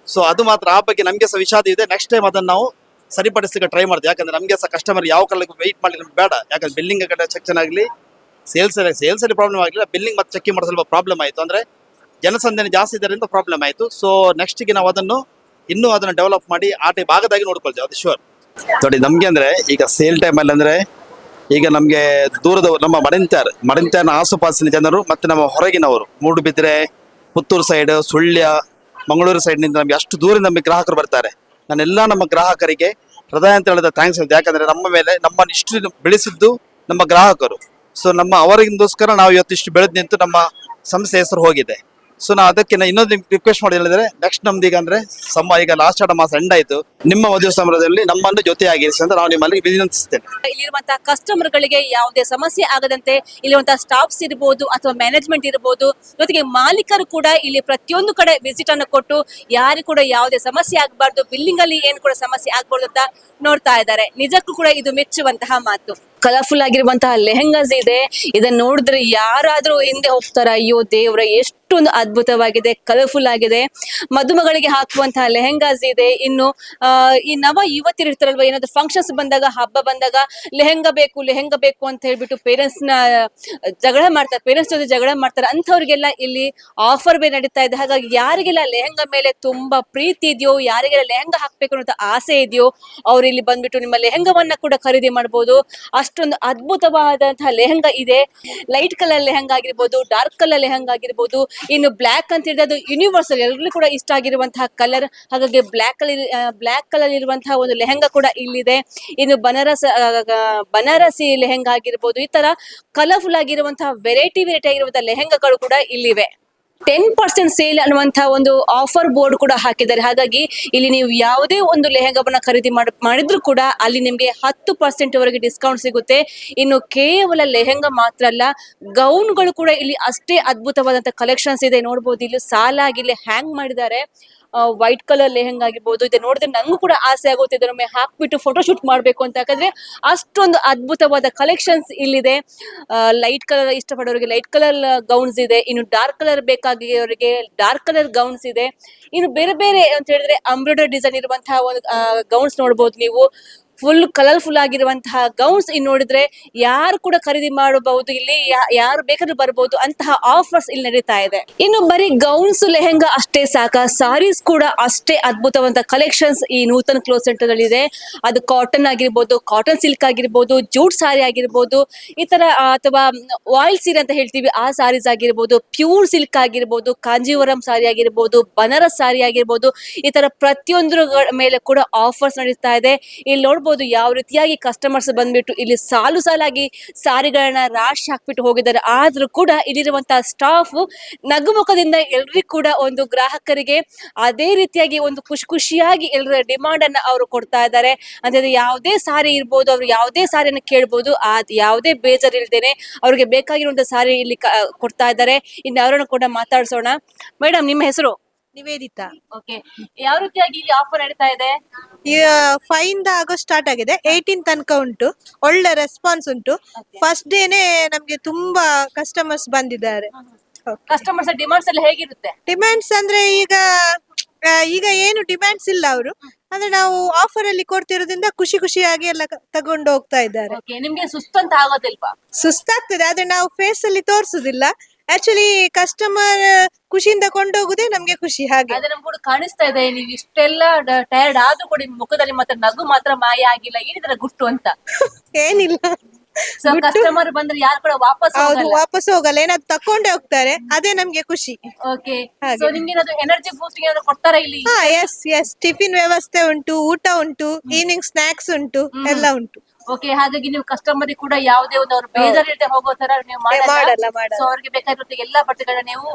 ಸೊ ಅದು ಮಾತ್ರ ಆ ಬಗ್ಗೆ ನಮಗೆ ಸಹ ವಿಷಾದ ಇದೆ. ನೆಕ್ಸ್ಟ್ ಟೈಮ್ ಅದನ್ನು ನಾವು ಸರಿಪಡಿಸಲಿಕ್ಕೆ ಟ್ರೈ ಮಾಡ್ತೀವಿ. ಯಾಕಂದ್ರೆ ನಮಗೆ ಸಹ ಕಸ್ಟಮರ್ ಯಾವ ಕಾಲಕ್ಕೆ ವೆಯ್ಟ್ ಮಾಡ್ಲಿಕ್ಕೆ ಬೇಡ. ಯಾಕಂದ್ರೆ ಬಿಲ್ಲಿಂಗ್ ಕಡೆ ಸೆಕ್ಷನ್ ಆಗಲಿ ಸೇಲ್ಸ್ ಸೇಲ್ಸ್ ಅಲ್ಲಿ ಪ್ರಾಬ್ಲಮ್ ಆಗಲಿಲ್ಲ. ಬಿಲ್ಲಿಂಗ್ ಮತ್ತೆ ಚೆಕ್ ಮಾಡೋ ಸ್ವಲ್ಪ ಪ್ರಾಬ್ಲಮ್ ಆಯಿತು. ಅಂದ್ರೆ ಜನಸಂದಣಿ ಜಾಸ್ತಿ ಇದರಿಂದ ಪ್ರಾಬ್ಲಮ್ ಆಯಿತು. ಸೊ ನೆಕ್ಸ್ಟ್ಗೆ ನಾವು ಅದನ್ನು ಇನ್ನೂ ಅದನ್ನು ಡೆವಲಪ್ ಮಾಡಿ ಆ ಟೈಪ್ ಆಗದಾಗಿ ನೋಡ್ಕೊಳ್ತೇವೆ. ಅದು ಶೂರ್ ನೋಡಿ, ನಮಗೆ ಅಂದ್ರೆ ಈಗ ಸೇಲ್ ಟೈಮಲ್ಲಿ ಅಂದ್ರೆ ಈಗ ನಮಗೆ ದೂರದ ನಮ್ಮ ಮಡಿಂತ್ಯಾರ್ ಮಡಿಂತ್ಯಾರ್ನ ಆಸುಪಾಸಿನ ಜನರು ಮತ್ತೆ ನಮ್ಮ ಹೊರಗಿನವರು. ಮೂಡುಬಿದ್ರೆ ಪುತ್ತೂರು ಸೈಡ್ ಸುಳ್ಯ, ಮಂಗಳೂರು ಸೈಡ್ನಿಂದ ನಮಗೆ ಅಷ್ಟು ದೂರ ನಮಗೆ ಗ್ರಾಹಕರು ಬರ್ತಾರೆ. ನಾನೆಲ್ಲ ನಮ್ಮ ಗ್ರಾಹಕರಿಗೆ ಹೃದಯ ಅಂತ ಹೇಳಿದ ಥ್ಯಾಂಕ್ಸ್ ಹೇಳಿದೆ ಯಾಕಂದ್ರೆ ನಮ್ಮ ಮೇಲೆ ನಮ್ಮನ್ನು ಇಷ್ಟು ಬೆಳೆಸಿದ್ದು ನಮ್ಮ ಗ್ರಾಹಕರು. ಸೊ ನಮ್ಮ ಅವರಿಗೋಸ್ಕರ ನಾವು ಇವತ್ತು ಇಷ್ಟು ಬೆಳೆದು ನಿಂತು ನಮ್ಮ ಸಂಸ್ಥೆ ಹೆಸರು ಹೋಗಿದೆ. ಸೊ ನಾ ಅದಕ್ಕೆ ಇನ್ನೊಂದು ರಿಕ್ವೆಸ್ಟ್ ಮಾಡಿ ಹೇಳಿದ್ರೆ ನೆಕ್ಸ್ಟ್ ನಮ್ದು ಈಗ ಅಂದ್ರೆ ಸಮ ಈಗ ಲಾಸ್ಟ್ ಆಡ ಮಾಸ ಎಂಡ್ ಆಯ್ತು. ನಿಮ್ಮ ಮದುವೆ ಸಮಾರಂಭದಲ್ಲಿ ನಮ್ಮನ್ನು ಜೊತೆಯಾಗಿರಿಸಿ ಅಂತ ನಾವು ನಿಮ್ಮಲ್ಲಿ ವಿನಂತಿಸ್ತೇನೆ. ಇಲ್ಲಿರುವಂತಹ ಕಸ್ಟಮರ್ ಗಳಿಗೆ ಯಾವುದೇ ಸಮಸ್ಯೆ ಆಗದಂತೆ ಇಲ್ಲಿರುವಂತಹ ಸ್ಟಾಫ್ಸ್ ಇರಬಹುದು ಅಥವಾ ಮ್ಯಾನೇಜ್ಮೆಂಟ್ ಇರಬಹುದು ಜೊತೆಗೆ ಮಾಲೀಕರು ಕೂಡ ಇಲ್ಲಿ ಪ್ರತಿಯೊಂದು ಕಡೆ ವಿಸಿಟ್ ಅನ್ನು ಕೊಟ್ಟು ಯಾರು ಕೂಡ ಯಾವುದೇ ಸಮಸ್ಯೆ ಆಗಬಾರ್ದು ಬಿಲ್ಲಿಂಗ್ ಅಲ್ಲಿ ಏನು ಕೂಡ ಸಮಸ್ಯೆ ಆಗ್ಬಾರ್ದು ಅಂತ ನೋಡ್ತಾ ಇದ್ದಾರೆ. ನಿಜಕ್ಕೂ ಕೂಡ ಇದು ಮೆಚ್ಚುವಂತಹ ಮಾತು. ಕಲರ್ಫುಲ್ ಆಗಿರುವಂತಹ ಲೆಹೆಂಗಾಸ್ ಇದೆ. ಇದನ್ನ ನೋಡಿದ್ರೆ ಯಾರಾದ್ರೂ ಹಿಂದೆ ಹೋಗ್ತಾರ, ಅಯ್ಯೋ ದೇವ್ರ ಎಷ್ಟೊಂದು ಅದ್ಭುತವಾಗಿದೆ ಕಲರ್ಫುಲ್ ಆಗಿದೆ. ಮದುಮಗಳಿಗೆ ಹಾಕುವಂತಹ ಲೆಹೆಂಗಾಸ್ ಇದೆ. ಇನ್ನು ಈ ನವ ಯುವತಿರು ಇರ್ತಾರಲ್ವ, ಏನಾದ್ರು ಫಂಕ್ಷನ್ಸ್ ಬಂದಾಗ, ಹಬ್ಬ ಬಂದಾಗ, ಲೆಹೆಂಗಾ ಬೇಕು ಲೆಹೆಂಗಾ ಬೇಕು ಅಂತ ಹೇಳ್ಬಿಟ್ಟು ಪೇರೆಂಟ್ಸ್ನ, ಜಗಳ ಮಾಡ್ತಾರೆ ಪೇರೆಂಟ್ಸ್ ಜೊತೆ ಜಗಳ ಮಾಡ್ತಾರೆ. ಅಂಥವ್ರಿಗೆಲ್ಲ ಇಲ್ಲಿ ಆಫರ್ ಬೇ ನಡೀತಾ ಇದೆ. ಹಾಗಾಗಿ ಯಾರಿಗೆಲ್ಲ ಲೆಹೆಂಗಾ ಮೇಲೆ ತುಂಬಾ ಪ್ರೀತಿ ಇದೆಯೋ, ಯಾರಿಗೆಲ್ಲ ಲೆಹಂಗಾ ಹಾಕ್ಬೇಕು ಅನ್ನೋ ಆಸೆ ಇದೆಯೋ, ಅವ್ರು ಇಲ್ಲಿ ಬಂದ್ಬಿಟ್ಟು ನಿಮ್ಮ ಲೆಹೆಂಗವನ್ನ ಕೂಡ ಖರೀದಿ ಮಾಡ್ಬೋದು. ಅಷ್ಟೊಂದು ಅದ್ಭುತವಾದಂತಹ ಲೆಹೆಂಗಾ ಇದೆ. ಲೈಟ್ ಕಲರ್ ಲೆಹೆಂಗಾ ಆಗಿರ್ಬೋದು ಡಾರ್ಕ್ ಕಲರ್ ಲೆಹೆಂಗಾ ಆಗಿರ್ಬೋದು ಇನ್ನು ಬ್ಲ್ಯಾಕ್ ಅಂತ ಹೇಳಿದ್ರೆ ಅದು ಯೂನಿವರ್ಸಲ್ ಎಲ್ಲರಿಗೂ ಕೂಡ ಇಷ್ಟ ಆಗಿರುವಂತಹ ಕಲರ್ ಹಾಗಾಗಿ ಬ್ಲ್ಯಾಕ್ ಕಲರ್ ಬ್ಲ್ಯಾಕ್ ಕಲರ್ ಇರುವಂತಹ ಒಂದು ಲೆಹೆಂಗಾ ಕೂಡ ಇಲ್ಲಿದೆ. ಇನ್ನು ಬನಾರಸ್ ಬನಾರಸಿ ಲೆಹೆಂಗಾ ಆಗಿರ್ಬೋದು, ಈ ತರ ಕಲರ್ಫುಲ್ ಆಗಿರುವಂತಹ ವೆರೈಟಿ ವೆರೈಟಿ ಆಗಿರುವಂತಹ ಲೆಹೆಂಗಾಗಳು ಕೂಡ ಇಲ್ಲಿವೆ. ಟೆನ್ ಪರ್ಸೆಂಟ್ ಸೇಲ್ ಅನ್ನುವಂತಹ ಒಂದು ಆಫರ್ ಬೋರ್ಡ್ ಕೂಡ ಹಾಕಿದ್ದಾರೆ. ಹಾಗಾಗಿ ಇಲ್ಲಿ ನೀವು ಯಾವುದೇ ಒಂದು ಲೆಹಂಗಾವನ್ನ ಖರೀದಿ ಮಾಡ್- ಮಾಡಿದ್ರು ಕೂಡ ಅಲ್ಲಿ ನಿಮಗೆ ಹತ್ತು ಪರ್ಸೆಂಟ್ ವರೆಗೆ ಡಿಸ್ಕೌಂಟ್ ಸಿಗುತ್ತೆ. ಇನ್ನು ಕೇವಲ ಲೆಹಂಗಾ ಮಾತ್ರ ಅಲ್ಲ ಗೌನ್ಗಳು ಕೂಡ ಇಲ್ಲಿ ಅಷ್ಟೇ ಅದ್ಭುತವಾದಂತಹ ಕಲೆಕ್ಷನ್ಸ್ ಇದೆ. ನೋಡ್ಬೋದು, ಇಲ್ಲಿ ಸಾಲಾಗಿ ಇಲ್ಲಿ ಹ್ಯಾಂಗ್ ಮಾಡಿದ್ದಾರೆ. ವೈಟ್ ಕಲರ್ ಲೆಹೆಂಗ್ ಆಗಿರ್ಬೋದು, ಇದೆ ನೋಡಿದ್ರೆ ನಂಗೂ ಕೂಡ ಆಸೆ ಆಗುತ್ತೆ ಇದನ್ನೊಮ್ಮೆ ಹಾಕ್ಬಿಟ್ಟು ಫೋಟೋ ಶೂಟ್ ಮಾಡಬೇಕು ಅಂತ. ಯಾಕಂದ್ರೆ ಅಷ್ಟೊಂದು ಅದ್ಭುತವಾದ ಕಲೆಕ್ಷನ್ಸ್ ಇಲ್ಲಿದೆ. ಲೈಟ್ ಕಲರ್ ಇಷ್ಟಪಡೋರಿಗೆ ಲೈಟ್ ಕಲರ್ ಗೌನ್ಸ್ ಇದೆ. ಇನ್ನು ಡಾರ್ಕ್ ಕಲರ್ ಬೇಕಾಗಿರೋರಿಗೆ ಡಾರ್ಕ್ ಕಲರ್ ಗೌನ್ಸ್ ಇದೆ. ಇನ್ನು ಬೇರೆ ಬೇರೆ ಅಂತ ಹೇಳಿದ್ರೆ ಅಂಬ್ರಾಯ್ಡರಿ ಡಿಸೈನ್ ಇರುವಂತಹ ಒಂದು ಗೌನ್ಸ್ ನೋಡ್ಬೋದು ನೀವು. ಫುಲ್ ಕಲರ್ಫುಲ್ ಆಗಿರುವಂತಹ ಗೌನ್ಸ್ ಇಲ್ಲಿ ನೋಡಿದ್ರೆ ಯಾರು ಕೂಡ ಖರೀದಿ ಮಾಡಬಹುದು ಇಲ್ಲಿ ಯಾರು ಬೇಕಾದ್ರೂ ಬರಬಹುದು ಅಂತಹ ಆಫರ್ಸ್ ಇಲ್ಲಿ ನಡೀತಾ ಇದೆ. ಇನ್ನು ಬರೀ ಗೌನ್ಸ್ ಲೆಹೆಂಗಾ ಅಷ್ಟೇ ಸಾಕ ಸಾರೀಸ್ ಕೂಡ ಅಷ್ಟೇ ಅದ್ಭುತವಂತ ಕಲೆಕ್ಷನ್ಸ್ ಈ ನೂತನ ಕ್ಲೋತ್ ಸೆಂಟರ್ ಅಲ್ಲಿ ಇದೆ. ಅದು ಕಾಟನ್ ಆಗಿರ್ಬೋದು ಕಾಟನ್ ಸಿಲ್ಕ್ ಆಗಿರ್ಬೋದು ಜೂಟ್ ಸಾರಿ ಆಗಿರ್ಬೋದು, ಈ ತರ ಅಥವಾ ವಾಯಿಲ್ ಸೀರೆ ಅಂತ ಹೇಳ್ತೀವಿ, ಆ ಸಾರೀಸ್ ಆಗಿರ್ಬೋದು ಪ್ಯೂರ್ ಸಿಲ್ಕ್ ಆಗಿರ್ಬೋದು, ಕಾಂಜೀವರಂ ಸಾರಿ ಆಗಿರ್ಬೋದು, ಬನಾರಸ್ ಸಾರಿ ಆಗಿರ್ಬೋದು, ಈ ತರ ಪ್ರತಿಯೊಂದ್ರ ಮೇಲೆ ಕೂಡ ಆಫರ್ಸ್ ನಡೀತಾ ಇದೆ. ಇಲ್ಲಿ ನೋಡ್ಬೋದು ಯಾವ ರೀತಿಯಾಗಿ ಕಸ್ಟಮರ್ಸ್ ಬಂದ್ಬಿಟ್ಟು ಇಲ್ಲಿ ಸಾಲು ಸಾಲಾಗಿ ಸಾರಿಗಳನ್ನ ರಾಶಿ ಹಾಕ್ಬಿಟ್ಟು ಹೋಗಿದ್ದಾರೆ. ಆದ್ರೂ ಕೂಡ ಇಲ್ಲಿರುವಂತಹ ಸ್ಟಾಫ್ ನಗುಮುಖದಿಂದ ಎಲ್ರಿಗೂ ಕೂಡ ಒಂದು ಗ್ರಾಹಕರಿಗೆ ಅದೇ ರೀತಿಯಾಗಿ ಒಂದು ಖುಷಿ ಖುಷಿಯಾಗಿ ಎಲ್ಲರ ಡಿಮಾಂಡ್ ಅನ್ನ ಅವರು ಕೊಡ್ತಾ ಇದ್ದಾರೆ. ಅಂದ್ರೆ ಯಾವುದೇ ಸಾರಿ ಇರ್ಬೋದು, ಅವ್ರು ಯಾವುದೇ ಸಾರಿಯನ್ನು ಕೇಳ್ಬೋದು ಆ ಯಾವುದೇ ಬೇಜಾರ್ ಇಲ್ದೇನೆ ಅವ್ರಿಗೆ ಬೇಕಾಗಿರುವಂತ ಸಾರಿ ಇಲ್ಲಿ ಕೊಡ್ತಾ ಇದ್ದಾರೆ. ಇನ್ನು ಅವರನ್ನು ಕೂಡ ಮಾತಾಡ್ಸೋಣ. ಮೇಡಮ್ ನಿಮ್ಮ ಹೆಸರು? ನಿವೇದಿತಾ. ಓಕೆ ಯಾವ ರೀತಿಯಾಗಿ ಇಲ್ಲಿ ಆಫರ್ ನಡೀತಾ ಇದೆ? ಫೈವ್ ಇಂದ ಆಗೋ ಸ್ಟಾರ್ಟ್ ಆಗಿದೆ. ಏಯ್ಟೀನ್ ತನಕ ಉಂಟು. ಒಳ್ಳೆ ರೆಸ್ಪಾನ್ಸ್ ಉಂಟು. ಫಸ್ಟ್ ಡೇನೆ ನಮ್ಗೆ ತುಂಬಾ ಕಸ್ಟಮರ್ಸ್ ಬಂದಿದ್ದಾರೆ. ಕಸ್ಟಮರ್ಸ್ ಡಿಮಾಂಡ್ಸ್ ಎಲ್ಲ ಹೇಗಿರುತ್ತೆ? ಡಿಮ್ಯಾಂಡ್ಸ್ ಅಂದ್ರೆ ಈಗ ಆ, ಈಗ ಏನು ಡಿಮ್ಯಾಂಡ್ಸ್ ಇಲ್ಲ ಅವರು. ಅಂದ್ರೆ ನಾವು ಆಫರ್ ಅಲ್ಲಿ ಕೊಡ್ತಿರೋದ್ರಿಂದ ಖುಷಿ ಖುಷಿಯಾಗಿ ಎಲ್ಲ ಕ- ತಗೊಂಡು ಹೋಗ್ತಾ ಇದ್ದಾರೆ. ಓಕೆ ನಿಮ್ಗೆ ಸುಸ್ತಂತ ಆಗೋದಿಲ್ವಾ? ಸುಸ್ತಾಗ್ತದೆ. ಆದ್ರೆ ನಾವು ಫೇಸ್ ಅಲ್ಲಿ ತೋರಿಸುದಿಲ್ಲ. ಆಕ್ಚುಲಿ ಕಸ್ಟಮರ್ ಖುಷಿಯಿಂದ ಕೊಂಡೋಗುದೇ ನಮ್ಗೆ ಖುಷಿ ಹಾಗೆ. ಅದೇ ನಮ್ಗೆ ಕೂಡ ಕಾಣಿಸ್ತಾ ಇದೆ ನೀವು ಇಷ್ಟೆಲ್ಲ ಟಯರ್ಡ್ ಆದ್ರೂ ಕೂಡ ನಿಮ್ ಮುಖದಲ್ಲಿ ಮಾತ್ರ ನಗು ಮಾತ್ರ ಮಾಯ ಆಗಿಲ್ಲ ಏನಿದ್ರ ಗುಟ್ಟು ಅಂತ. <laughs> ಏನಿಲ್ಲ. ಸೊ ಕಸ್ಟಮರ್ ಬಂದ್ರೆ ಯಾರು ಕೂಡ ವಾಪಸ್ ಹೌದು ವಾಪಸ್ ಹೋಗಲ್ಲ ಏನಾದ್ರು ತಕೊಂಡೇ ಹೋಗ್ತಾರೆ ಅದೇ ನಮ್ಗೆ ಖುಷಿ. ಓಕೆ ಹಾಗೆ. ಸೊ ನಿಮ್ಗೆ ಏನಾದ್ರು ಎನರ್ಜಿ ಬೂಸ್ಟ್ ಏನಾದ್ರು ಕೊಡ್ತಾರಾ ಇಲ್ಲಿ? ಹಾ ಎಸ್ ಎಸ್ ಟಿಫಿನ್ ವ್ಯವಸ್ಥೆ ಉಂಟು ಊಟ ಉಂಟು ಈವ್ನಿಂಗ್ ಸ್ನಾಕ್ಸ್ ಉಂಟು ಎಲ್ಲ ಉಂಟು. ಓಕೆ ಹಾಗಾಗಿ ನೀವು ಕಸ್ಟಮರ್ ಕೂಡ ಯಾವುದೇ ಒಂದು ಅವ್ರ ಬೇಜಾರ್ ಇಲ್ಲದೆ ಹೋಗೋ ತರ ನೀವು ಮಾಡಲ್ಲ, ಮಾಡಲ್ಲ ಮಾಡಲ್ಲ. ಸೊ ಅವ್ರಿಗೆ ಬೇಕಾಗಿರೋ ಎಲ್ಲಾ ಬಟ್ಟೆಗಳನ್ನ ನೀವು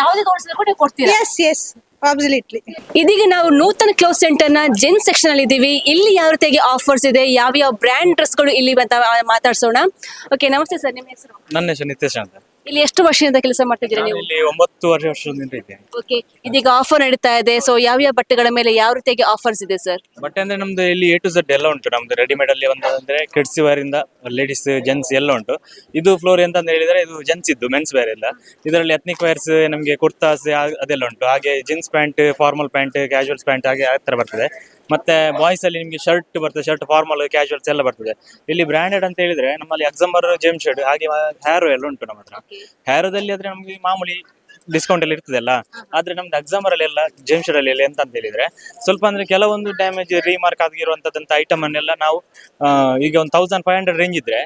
ಯಾವುದೇ ತೋರಿಸಿದ್ರು ಕೂಡ ನೀವು ಕೊಡ್ತೀರಾ? ಎಸ್ ಎಸ್ ಅಬ್ಸಲ್ಯೂಟ್ಲಿ ಇದೀಗ ನಾವು ನೂತನ ಕ್ಲೋತ್ ಸೆಂಟರ್ನ ಜೆನ್ ಸೆಕ್ಷನ್ ಅಲ್ಲಿ ಇದೀವಿ. ಇಲ್ಲಿ ಯಾವ ರೀತಿಯಾಗಿ ಆಫರ್ಸ್ ಇದೆ ಯಾವ ಯಾವ ಬ್ರ್ಯಾಂಡ್ ಡ್ರೆಸ್ಗಳು ಇಲ್ಲಿ ಅಂತ ಮಾತಾಡ್ಸೋಣ. ಓಕೆ ನಮಸ್ತೆ ಸರ್ ನಿಮ್ಮ ಹೆಸರು? ನನ್ನ ಹೆಸರು ನಿತೇಶ್ ಅಂತ ಇಲ್ಲಿ ಎಷ್ಟು ವರ್ಷದಿಂದ ಕೆಲಸ ಮಾಡ್ತಿದ್ದೀರಾ ನೀವು? ಇಲ್ಲಿ ಒಂಬತ್ತು ವರ್ಷ ವರ್ಷದಿಂದ ಇದ್ದೇನೆ. ಓಕೆ ಇದೀಗ ಆಫರ್ ನಡೀತಾ ಇದೆ. ಸೊ ಯಾವ ಯಾವ ಬಟ್ಟೆಗಳ ಮೇಲೆ ಯಾವ ರೀತಿಯಾಗಿ ಆಫರ್ಸ್ ಇದೆ ಸರ್ ಬಟ್ಟೆ ಅಂದ್ರೆ ನಮ್ದು ಇಲ್ಲಿ ಎ ಟು ಝಡ್ ಎಲ್ಲ ಉಂಟು. ನಮ್ದು ರೆಡಿಮೇಡ್ ಅಲ್ಲಿ ಒಂದು ಅಂದ್ರೆ ಕಿಡ್ಸ್ ವೇರ್ ಇಂದ ಲೇಡೀಸ್ ಜೆಂಟ್ಸ್ ಎಲ್ಲ ಉಂಟು. ಇದು ಫ್ಲೋರ್ ಅಂತ ಹೇಳಿದ್ರೆ ಇದು ಜೆಂಟ್ಸ್ ಇದ್ದು ಮೆನ್ಸ್ ವೇರ್ ಎಲ್ಲ. ಇದರಲ್ಲಿ ಎತ್ನಿಕ್ ವೇರ್ಸ್ ನಮಗೆ ಕುರ್ತಾಸ್ ಅದೆಲ್ಲ ಉಂಟು. ಹಾಗೆ jeans pant formal pant casuals pant ಹಾಗೆ ಆ ತರ ಬರ್ತದೆ. ಮತ್ತೆ ಬಾಯ್ಸ್ ಅಲ್ಲಿ ನಿಮಗೆ ಶರ್ಟ್ ಬರ್ತದೆ ಶರ್ಟ್ ಫಾರ್ಮಲ್ ಕ್ಯಾಶುವಲ್ಸ್ ಎಲ್ಲ ಬರ್ತದೆ. ಇಲ್ಲಿ ಬ್ರಾಂಡೆಡ್ ಅಂತ ಹೇಳಿದ್ರೆ ನಮ್ಮಲ್ಲಿ ಎಕ್ಸಾಂಬರ್ ಜೇಮ್ ಶರ್ಟ್ ಹಾಗೆ ಹ್ಯಾರೋ ಎಲ್ಲ ಉಂಟು ನಮ್ಮ ಹತ್ರ. ಹ್ಯಾರೋದಲ್ಲಿ ಆದ್ರೆ ನಮಗೆ ಮಾಮೂಲಿ ಡಿಸ್ಕೌಂಟ್ ಅಲ್ಲಿ ಇರ್ತದಲ್ಲ, ಆದ್ರೆ ನಮ್ದು ಎಕ್ಸಾಮರ್ ಅಲ್ಲಿ ಎಲ್ಲ ಜೇಮ್ ಶರ್ಟ್ ಅಲ್ಲಿ ಎಂತ ಅಂತ ಹೇಳಿದ್ರೆ, ಸ್ವಲ್ಪ ಅಂದ್ರೆ ಕೆಲವೊಂದು ಡ್ಯಾಮೇಜ್ ರೀಮಾರ್ಕ್ ಆಗಿರುವಂತದಂತ ಐಟಮ್ ಅನ್ನೆಲ್ಲ ನಾವು ಈಗ ಒಂದು ತೌಸಂಡ್ ಫೈವ್ ಹಂಡ್ರೆಡ್ ರೇಂಜ್ ಇದ್ರೆ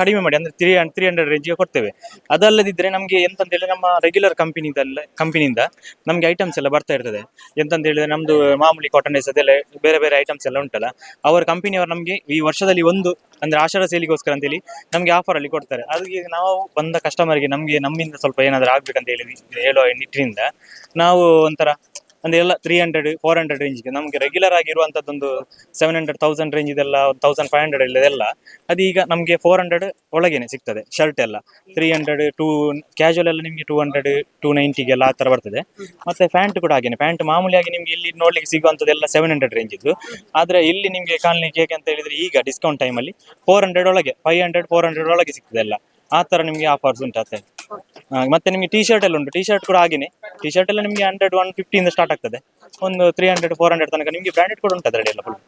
ಕಡಿಮೆ ಮಾಡಿ, ಅಂದ್ರೆ ತ್ರೀ ತ್ರೀ ಹಂಡ್ರೆಡ್ ರೇಂಜ್ಗೆ ಕೊಡ್ತೇವೆ. ಅದಲ್ಲದಿದ್ರೆ ನಮ್ಗೆ ಎಂತಂತ ಹೇಳಿದ್ರೆ ನಮ್ಮ ರೆಗ್ಯುಲರ್ ಕಂಪನಿದಲ್ಲ ಕಂಪನಿಯಿಂದ ನಮ್ಗೆ ಐಟಮ್ಸ್ ಎಲ್ಲ ಬರ್ತಾ ಇರ್ತದೆ. ಎಂತಂತ ಹೇಳಿದ್ರೆ ನಮ್ದು ಮಾಮೂಲಿ ಕಾಟನ್ ಡೇಸ್ ಅದೆಲ್ಲ ಬೇರೆ ಬೇರೆ ಐಟಮ್ಸ್ ಎಲ್ಲ ಉಂಟಲ್ಲ, ಅವರ ಕಂಪನಿಯವರು ನಮಗೆ ಈ ವರ್ಷದಲ್ಲಿ ಒಂದು ಅಂದ್ರೆ ಆಷಾಢ ಸೇಲಿಗೋಸ್ಕರ ಅಂತೇಳಿ ನಮಗೆ ಅಲ್ಲಿ ಕೊಡ್ತಾರೆ. ಅದಕ್ಕೆ ನಾವು ಬಂದ ಕಸ್ಟಮರ್ಗೆ ನಮಗೆ ನಮ್ಮಿಂದ ಸ್ವಲ್ಪ ಏನಾದ್ರು ಆಗ್ಬೇಕಂತ ಹೇಳಿ ಹೇಳುವ ನಿಟ್ಟಿನಿಂದ. ನಾವು ಒಂಥರ ಅಂದ್ರೆ ಎಲ್ಲ ತ್ರೀ ಹಂಡ್ರೆಡ್ ಫೋರ್ ಹಂಡ್ರೆಡ್ ರೇಂಜ್ಗೆ ನಮಗೆ ರೆಗ್ಯುಲರ್ ಆಗಿರುವಂತದ್ದೊಂದು ಸೆವೆನ್ ಹಂಡ್ರೆಡ್ ತೌಸಂಡ್ ರೇಂಜ್ ಇದೆಲ್ಲ ತೌಸಂಡ್ ಫೈವ್ ಹಂಡ್ರೆಡ್ ಇದೆಲ್ಲ ಅದೀಗ ನಮಗೆ ಫೋರ್ ಹಂಡ್ರೆಡ್ ಒಳಗೇನೆ ಸಿಗ್ತದೆ ಶರ್ಟ್ ಎಲ್ಲ. ತ್ರೀ ಹಂಡ್ರೆಡ್ ಟೂ ಕ್ಯಾಶುವಲ್ ಎಲ್ಲ ನಿಮಗೆ ಟೂ ಹಂಡ್ರೆಡ್ ಟೂ ನೈಂಟಿಗೆಲ್ಲ ಆ ಥರ ಬರ್ತದೆ. ಮತ್ತೆ ಪ್ಯಾಂಟ್ ಕೂಡ ಹಾಗೇನೆ ಪ್ಯಾಂಟ್ ಮಾಮೂಲಿಯಾಗಿ ನಿಮಗೆ ಇಲ್ಲಿ ನೋಡ್ಲಿಕ್ಕೆ ಸಿಗುವಂಥದ್ದೆಲ್ಲ ಸೆವೆನ್ ಹಂಡ್ರೆಡ್ ರೇಂಜ್ ಇದ್ದು. ಆದರೆ ಇಲ್ಲಿ ನಿಮಗೆ ಕಾಣಲಿಕ್ಕೆ ಹೇಗೆ ಅಂತ ಹೇಳಿದ್ರೆ ಈಗ ಡಿಸ್ಕೌಂಟ್ ಟೈಮಲ್ಲಿ ಫೋರ್ ಹಂಡ್ರೆಡ್ ಒಳಗೆ ಫೈವ್ ಹಂಡ್ರೆಡ್ ಫೋರ್ ಹಂಡ್ರೆಡ್ ಒಳಗೆ ಸಿಗ್ತದೆ ಎಲ್ಲ. ಆ ಥರ ನಿಮಗೆ ಆಫರ್ಸ್ ಉಂಟು ಆ, ಮತ್ತೆ ನಿಮಗೆ ಟಿ ಶರ್ಟ್ ಎಲ್ಲ ಉಂಟು. ಟಿ ಶರ್ಟ್ ಕೂಡ ಹಾಗೇನೆ. ಟಿ ಶರ್ಟ್ ಎಲ್ಲ ನಿಮಗೆ ಹಂಡ್ರೆಡ್ ಒನ್ ಇಂದ ಸ್ಟಾರ್ಟ್ ಆಗ್ತದೆ. ಒಂದು ತ್ರೀ ಹಂಡ್ರೆಡ್ ಫೋರ್ ಹಂಡ್ರೆಡ್ ತನಕ ನಿಮಗೆ ಬ್ರ್ಯಾಂಡೆಡ್ ಕೂಡ ಉಂಟು ಅದರಲ್ಲಿ ಎಲ್ಲ ಫುಲ್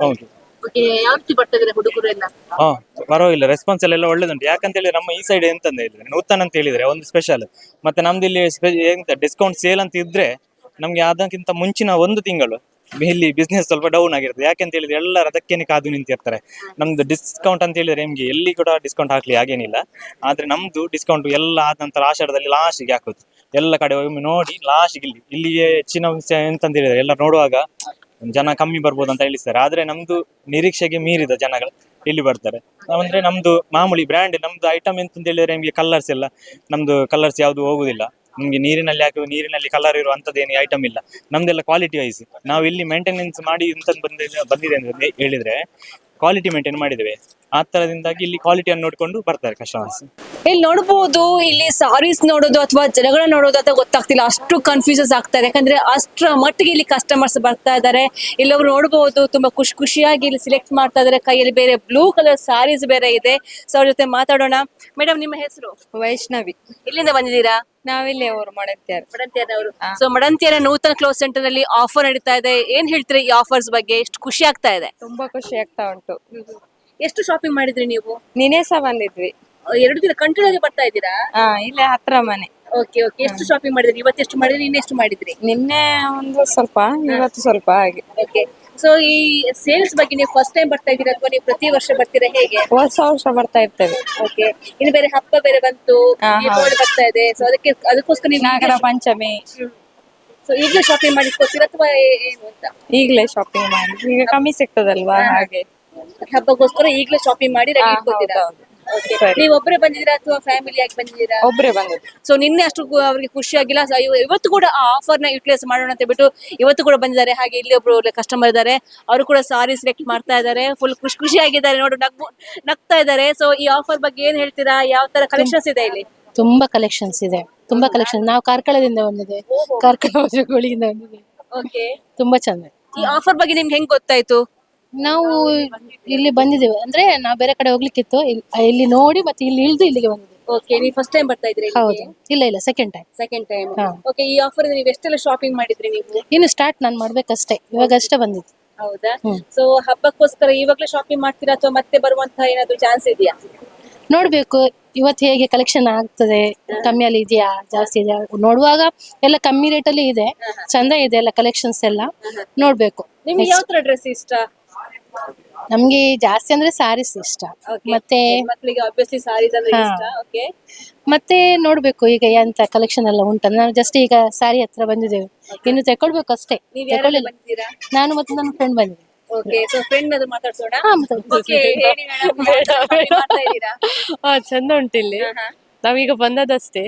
ಹೌದು. ಓಕೆ ಯಾವ ರೀತಿ ಬರ್ತದೆ ಹುಡುಗರು ಎಲ್ಲ? ಹಾ ಪರವಾಗಿಲ್ಲ. ರೆಸ್ಪಾನ್ಸ್ ಎಲ್ಲ ಒಳ್ಳೇದುಂಟು. ಯಾಕಂತ ಹೇಳಿದ್ರೆ ನಮ್ಮ ಈ ಸೈಡ್ ಎಂತಂದ ಹೇಳಿದ್ರೆ ನೂತನ ಅಂತ ಹೇಳಿದ್ರೆ ಒಂದು ಸ್ಪೆಷಲ್ ಮತ್ತೆ ನಮ್ದು ಇಲ್ಲಿ ಸ್ಪೆ- ಎಂತ ಡಿಸ್ಕೌಂಟ್ ಸೇಲ್ ಅಂತ ಇದ್ರೆ ನಮ್ಗೆ ಅದಕ್ಕಿಂತ ಮುಂಚಿನ ಒಂದು ತಿಂಗಳು ಇಲ್ಲಿ ಬಿಸ್ನೆಸ್ ಸ್ವಲ್ಪ ಡೌನ್ ಆಗಿರ್ತದೆ ಯಾಕೆಂತ ಹೇಳಿದ್ರೆ ಎಲ್ಲರೂ ಅದಕ್ಕೇನೆ ಕಾದು ನಿಂತಿರ್ತಾರೆ. ನಮ್ದು ಡಿಸ್ಕೌಂಟ್ ಅಂತ ಹೇಳಿದ್ರೆ ನಿಮ್ಗೆ ಎಲ್ಲಿ ಕೂಡ ಡಿಸ್ಕೌಂಟ್ ಹಾಕ್ಲಿ ಹಾಗೇನಿಲ್ಲ ಆದ್ರೆ ನಮ್ದು ಡಿಸ್ಕೌಂಟ್ ಎಲ್ಲ ಆದ ನಂತರ ಆಷಾಢದಲ್ಲಿ ಲಾಸ್ಟಿಗೆ ಹಾಕೋದು. ಎಲ್ಲ ಕಡೆ ಒಮ್ಮೆ ನೋಡಿ ಲಾಸ್ಟಿಗೆ ಇಲ್ಲಿ ಇಲ್ಲಿಗೆ ಹೆಚ್ಚಿನ ಎಂತ ಹೇಳಿದ್ರೆ ಎಲ್ಲ ನೋಡುವಾಗ ಜನ ಕಮ್ಮಿ ಬರ್ಬೋದು ಅಂತ ಹೇಳಿಸ್ತಾರೆ. ಆದ್ರೆ ನಮ್ದು ನಿರೀಕ್ಷೆಗೆ ಮೀರಿದ ಜನಗಳು ಇಲ್ಲಿ ಬರ್ತಾರೆ. ಅಂದ್ರೆ ನಮ್ದು ಮಾಮೂಲಿ ಬ್ರ್ಯಾಂಡ್ ನಮ್ದು ಐಟಮ್ ಎಂತ ಹೇಳಿದ್ರೆ ನಿಮಗೆ ಕಲರ್ಸ್ ಎಲ್ಲ, ನಮ್ದು ಕಲರ್ಸ್ ಯಾವುದು ಹೋಗುದಿಲ್ಲ. ನಿಮ್ಗೆ ನೀರಿನಲ್ಲಿ ಹಾಕುವ ನೀರಿನಲ್ಲಿ ಕಲರ್ ಇರೋ ಅಂತದ್ದೇನು ಐಟಮ್ ಇಲ್ಲ. ನಮ್ದೆಲ್ಲ ಕ್ವಾಲಿಟಿ ವೈಸ್ ನಾವು ಇಲ್ಲಿ ಮೇಂಟೆನೆನ್ಸ್ ಮಾಡಿ ಇಂತ ಬಂದಿದೆ ಬಂದಿದೆ ಅಂತ ಹೇಳಿದ್ರೆ ಕ್ವಾಲಿಟಿ ಮೇಂಟೈನ್ ಮಾಡಿದ್ದೇವೆ. ಆ ತರದಿಂದಾಗಿ ಇಲ್ಲಿ ಕ್ವಾಲಿಟಿಯನ್ನು ನೋಡಿಕೊಂಡು ಬರ್ತಾರೆ ಕಸ್ಟಮರ್ಸ್ ಇಲ್ಲಿ ನೋಡಬಹುದು ಇಲ್ಲಿ ಸಾರೀಸ್ ನೋಡೋದು ಅಥವಾ ಜನಗಳ ನೋಡೋದು ಅಂತ ಗೊತ್ತಾಗ್ತಿಲ್ಲ. ಅಷ್ಟು ಕನ್ಫ್ಯೂಸಸ್ ಆಗ್ತಾರೆ ಇದೆ. ಯಾಕಂದ್ರೆ ಅಷ್ಟರ ಮಟ್ಟಿಗೆ ಇಲ್ಲಿ ಕಸ್ಟಮರ್ಸ್ ಬರ್ತಾ ಇದ್ದಾರೆ ಇಲ್ಲವರು ನೋಡಬಹುದು ತುಂಬಾ ಖುಷಿ ಖುಷಿಯಾಗಿ ಇಲ್ಲಿ ಸಿಲೆಕ್ಟ್ ಮಾಡ್ತಾ ಇದ್ದಾರೆ ಕೈಯಲ್ಲಿ ಬೇರೆ ಬ್ಲೂ ಕಲರ್ ಸಾರೀಸ್ ಬೇರೆ ಇದೆ. ಸೊ ಅವ್ರ ಜೊತೆ ಮಾತಾಡೋಣ. ಮೇಡಮ್ ನಿಮ್ಮ ಹೆಸರು? ವೈಷ್ಣವಿ. ಇಲ್ಲಿಂದ ಬಂದಿದ್ದೀರಾ? ನಾವಿಲ್ಲಿ ಅವರು ಮಡಂತ್ಯಾರ. ಮಡಂತಿಯರವರು. ಸೊ ಮಡಂತಿಯರ ನೂತನ ಕ್ಲೋಸ್ ಸೆಂಟರ್ನಲ್ಲಿ ಆಫರ್ ನಡೀತಾ ಇದೆ. ಏನ್ ಹೇಳ್ತೀರಿ ಈ ಆಫರ್ಸ್ ಬಗ್ಗೆ? ಎಷ್ಟು ಖುಷಿ ಆಗ್ತಾ ಇದೆ? ತುಂಬಾ ಖುಷಿ ಆಗ್ತಾ ಉಂಟು. ಎಷ್ಟು ಶಾಪಿಂಗ್ ಮಾಡಿದ್ರಿ ನೀವು? ನಿನ್ನೆ ಸಹ ಬಂದಿದ್ವಿ. ಎರಡು ದಿನ ಕಂಟಿನ್ಯೂ ಆಗಿ ಬರ್ತಾ ಇದ್ದೀರಾ? ಹಾ ಇಲ್ಲೇ ಹತ್ರ ಮನೆ. ಓಕೆ ಓಕೆ ಎಷ್ಟು ಶಾಪಿಂಗ್ ಮಾಡಿದ್ರಿ? ಇವತ್ತು ಎಷ್ಟು ಮಾಡಿದ್ರಿ? ನಿನ್ನೆ ಎಷ್ಟು ಮಾಡಿದ್ರಿ? ನಿನ್ನೆ ಒಂದು ಸ್ವಲ್ಪ ಇವತ್ತು ಸ್ವಲ್ಪ ಹಾಗೆ. ಸೊ ಈ ಸೇಲ್ಸ್ ಬಗ್ಗೆ ನೀವು ಫಸ್ಟ್ ಟೈಮ್ ಬರ್ತಾ ಇದ್ದೀರಾ ಅಥವಾ ನೀವು ಪ್ರತಿ ವರ್ಷ ಬರ್ತೀರಾ ಹೇಗೆ? ಹೊಸ ವರ್ಷ ಬರ್ತಾ ಇರ್ತೇವೆ. ಓಕೆ ಇನ್ನು ಬೇರೆ ಹಬ್ಬ ಬೇರೆ ಬಂತು ಹಾ, ದೀಪಾವಳಿ ಬರ್ತಾ ಇದೆ. ಸೊ ಅದಕ್ಕೆ ಅದಕ್ಕೋಸ್ಕರ ನೀವು ನಾಗರ ಪಂಚಮಿ. ಸೊ ಈಗಲೇ ಶಾಪಿಂಗ್ ಮಾಡಿಸ್ಕೊತೀರಾ ಅಥವಾ ಏ- ಏನು ಅಂತ? ಈಗಲೇ ಶಾಪಿಂಗ್ ಮಾಡಿ. ಈಗ ಕಮ್ಮಿ ಸಿಗ್ತದಲ್ವಾ? ಹಾಗೆ. ಹಬ್ಬಕ್ಕೋಸ್ಕರ ಈಗಲೇ ಶಾಪಿಂಗ್ ಮಾಡಿ ರೆಡಿ ಹಾ, ಇಟ್ಕೋತೀರಾ ಹೌದೌದು. ನೀವು ಒಬ್ಬರೇ ಬಂದಿದ್ದೀರಾ ಅಥವಾ ಫ್ಯಾಮಿಲಿ ಆಗಿ ಬಂದಿದ್ದೀರಾ? ಒಬ್ರೇ ಬಂದದ್ದು ಸೊ ನಿನ್ನೆ ಅಷ್ಟು ಗು- ಅವ್ರಿಗೆ ಖುಷಿ ಆಗಿಲ್ಲ So, ಇವ- ಇವತ್ತು ಕೂಡ ಆ ಆಫರ್ನ ಯುಟಿಲೈಸ್ ಮಾಡೋಣ ಅಂತ ಬಿಟ್ಟು ಇವತ್ತು ಕೂಡ ಬಂದಿದ್ದಾರೆ. ಹಾಗೆ ಇಲ್ಲಿ ಒಬ್ರು ಕಸ್ಟಮರ್ ಇದ್ದಾರೆ. ಅವರು ಕೂಡ ಸಾರಿ ಸೆಲೆಕ್ಟ್ ಮಾಡ್ತಾ ಇದ್ದಾರೆ. ಫುಲ್ ಖುಷಿ ಖುಷಿ ಆಗಿದ್ದಾರೆ ನೋಡು ನಗ್ಬು ನಗ್ತಾ ಇದ್ದಾರೆ. ಸೊ ಈ ಆಫರ್ ಬಗ್ಗೆ ಏನ್ ಹೇಳ್ತೀರಾ? ಯಾವ ತರ ಕಲೆಕ್ಷನ್ಸ್ ಇದೆ ಇಲ್ಲಿ? ತುಂಬಾ ಕಲೆಕ್ಷನ್ಸ್ ಇದೆ. ತುಂಬಾ ಕಲೆಕ್ಷನ್ ನಾವು ಕಾರ್ಕಳದಿಂದ ಬಂದಿದೆ ಕಾರ್ಕಳ ಬಂದಿದೆ ಓಕೆ ತುಂಬಾ ಚಂದ. ಈ ಆಫರ್ ಬಗ್ಗೆ ನಿಮ್ಗೆ ಹೆಂಗ್ ಗೊತ್ತಾಯ್ತು? ನಾವು ಇಲ್ಲಿ ಬಂದಿದ್ದೇವೆ. ಅಂದ್ರೆ ನಾವು ಬೇರೆ ಕಡೆ ಹೋಗ್ಲಿಕ್ಕಿತ್ತು. ಇಲ್- ಇಲ್ಲಿ ನೋಡಿ ಮತ್ತೆ ಇಲ್ಲಿ ಇಳಿದು ಇಲ್ಲಿಗೆ ಬಂದಿದ್ದೇವೆ. ಓಕೆ ನೀವು ಫಸ್ಟ್ ಟೈಮ್ ಬರ್ತಾ ಇದ್ರಿ ಹೌದು. ಇಲ್ಲ ಇಲ್ಲ ಸೆಕೆಂಡ್ ಟೈಮ್ ಸೆಕೆಂಡ್ ಟೈಮ್ ಹಾ. ಓಕೆ ಈ ಆಫರ್ ನೀವು ಎಷ್ಟೆಲ್ಲ ಶಾಪಿಂಗ್ ಮಾಡಿದ್ರಿ ನೀವು? ಇನ್ನು ಸ್ಟಾರ್ಟ್ ನಾನು ಮಾಡ್ಬೇಕಷ್ಟೇ. ಇವಾಗ ಅಷ್ಟೇ ಬಂದಿದ್ದು. ಹೌದಾ? ಹ್ಮ್. ಸೊ ಹಬ್ಬಕ್ಕೋಸ್ಕರ ಇವಾಗ್ಲೇ ಶಾಪಿಂಗ್ ಮಾಡ್ತೀರಾ ಅಥವಾ ಮತ್ತೆ ಬರುವಂತ ಏನಾದ್ರು ಚಾನ್ಸ್ ಇದೆಯಾ? ನೋಡ್ಬೇಕು. ಇವತ್ತು ಹೇಗೆ ಕಲೆಕ್ಷನ್ ಆಗ್ತದೆ? ಕಮ್ಮಿಯಲ್ಲಿ ಇದೆಯಾ? ಜಾಸ್ತಿ ಇದೆಯಾ? ನೋಡುವಾಗ ಎಲ್ಲ ಕಮ್ಮಿ ರೇಟಲ್ಲಿ ಇದೆ. ಚಂದ ಇದೆ ಎಲ್ಲ ಕಲೆಕ್ಷನ್ಸ್ ಎಲ್ಲ. ನೋಡ್ಬೇಕು. ನಿಮ್ಗೆ ಯಾವ ತರ ಡ್ರೆಸ್ ಇಷ್ಟ? ನಮ್ಗೆ ಜಾಸ್ತಿ ಅಂದ್ರೆ ಸ್ಯಾರೀಸ್ ಇಷ್ಟ. ಮತ್ತೆ ಮಕ್ಕಳಿಗೆ ಆಬ್ವಿಯಸ್ಲಿ ಸಾರೀಸ್ ಅಂದ್ರೆ ಇಷ್ಟ. ಓಕೆ ಮತ್ತೆ ನೋಡ್ಬೇಕು ಈಗ ಎಂತ ಕಲೆಕ್ಷನ್ ಎಲ್ಲ ಉಂಟು ನಾವು ಜಸ್ಟ್ ಈಗ ಸ್ಯಾರಿ ಹತ್ರ ಬಂದಿದ್ದೇವೆ. ಇನ್ನು ತಕೊಳ್ಬೇಕು ಅಷ್ಟೇ. ನೀವ್ ಯಾರೆಲ್ಲ ತಕೊಳ್ಳಿಲ್ಲ ಬಂದಿದ್ದೀರಾ? ನಾನು ಮತ್ತೆ ನನ್ನ ಫ್ರೆಂಡ್ ಬಂದಿದ್ದೆ ಓಕೆ ಸೊ ಫ್ರೆಂಡ್ ಅದು ಮಾತಾಡ್ಸೋಣ? ಹಾ, ಮಾತಾಡಿ. ಓಕೆ ಹೇಳಿ ಮೇಡಮ್ ಮಾಡ್ತಾ ಇದ್ದೀರಾ? ಚಂದ ಉಂಟಿಲ್ಲಿ. ನಾವೀಗ ಬಂದದಷ್ಟೇ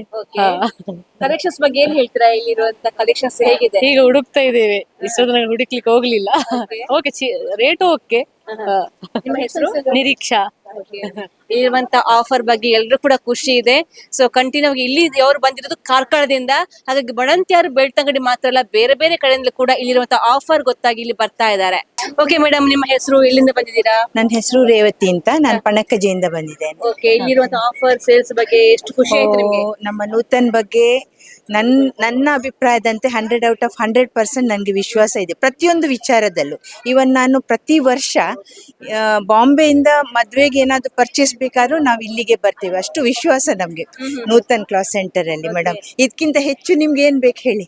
ಕಲೆಕ್ಷನ್ಸ್ ಬಗ್ಗೆ ಏನ್ ಹೇಳ್ತೀರಾ? ಇಲ್ಲಿರುವಂತ ಕಲೆಕ್ಷನ್ಸ್ ಹೇಗಿದೆ? ಈಗ ಹುಡುಕ್ತಾ ಇದ್ದೇವೆ. ಇಷ್ಟೊತ್ತು ನಂಗೆ ಹುಡುಕ್ಲಿಕ್ಕೆ ಹೋಗ್ಲಿಲ್ಲ. ಓಕೆ ರೇಟ್ ಓಕೆ ನಿಮ್ಮ <laughs> ಹೆಸರು? ನಿರೀಕ್ಷಾ. ಇರುವಂತ ಆಫರ್ ಬಗ್ಗೆ ಎಲ್ರು ಕೂಡ ಖುಷಿ ಇದೆ. ಸೊ ಕಂಟಿನ್ಯೂ ಆಗಿ ಇಲ್ಲಿ ಅವ್ರು ಬಂದಿರೋದು ಕಾರ್ಕಳದಿಂದ. ಹಾಗಾಗಿ ಬಣಂತಿಯಾರು ಬೆಳ್ತಂಗಡಿ ಮಾತ್ರ ಅಲ್ಲ ಬೇರೆ ಬೇರೆ ಕಡೆಯಿಂದ ಕೂಡ ಇಲ್ಲಿರುವಂತ ಆಫರ್ ಗೊತ್ತಾಗಿ ಇಲ್ಲಿ ಬರ್ತಾ ಇದ್ದಾರೆ. ಓಕೆ ಮೇಡಮ್ ನಿಮ್ಮ ಹೆಸರು ಎಲ್ಲಿಂದ ಬಂದಿದ್ದೀರಾ? ನನ್ನ ಹೆಸರು ರೇವತಿ ಅಂತ. ನಾನು ಪಣಕ್ಕಜಿಯಿಂದ ಬಂದಿದ್ದೇನೆ. ಓಕೆ ಇಲ್ಲಿರುವಂತ ಆಫರ್ ಸೇಲ್ಸ್ ಬಗ್ಗೆ ಎಷ್ಟು ಖುಷಿ ಆಯ್ತು ನಿಮ್ಗೆ? ನಮ್ಮ ನೂತನ್ ಬಗ್ಗೆ ನನ್ ನನ್ನ ಅಭಿಪ್ರಾಯದಂತೆ hundred out of hundred percent ನನಗೆ ವಿಶ್ವಾಸ ಇದೆ. ಪ್ರತಿಯೊಂದು ವಿಚಾರದಲ್ಲೂ. ಇವನ್ ನಾನು ಪ್ರತಿ ವರ್ಷ ಬಾಂಬೆಯಿಂದ ಮದುವೆಗೆ ಏನಾದರೂ ಪರ್ಚೇಸ್ ಬೇಕಾದ್ರೂ ನಾವು ಇಲ್ಲಿಗೆ ಬರ್ತೇವೆ. ಅಷ್ಟು ವಿಶ್ವಾಸ ನಮಗೆ. ನೂತನ್ ಕ್ಲಾಸ್ ಸೆಂಟರ್ ಅಲ್ಲಿ ಮೇಡಮ್ ಇದಕ್ಕಿಂತ ಹೆಚ್ಚು ನಿಮ್ಗೆ ಏನ್ ಬೇಕು ಹೇಳಿ?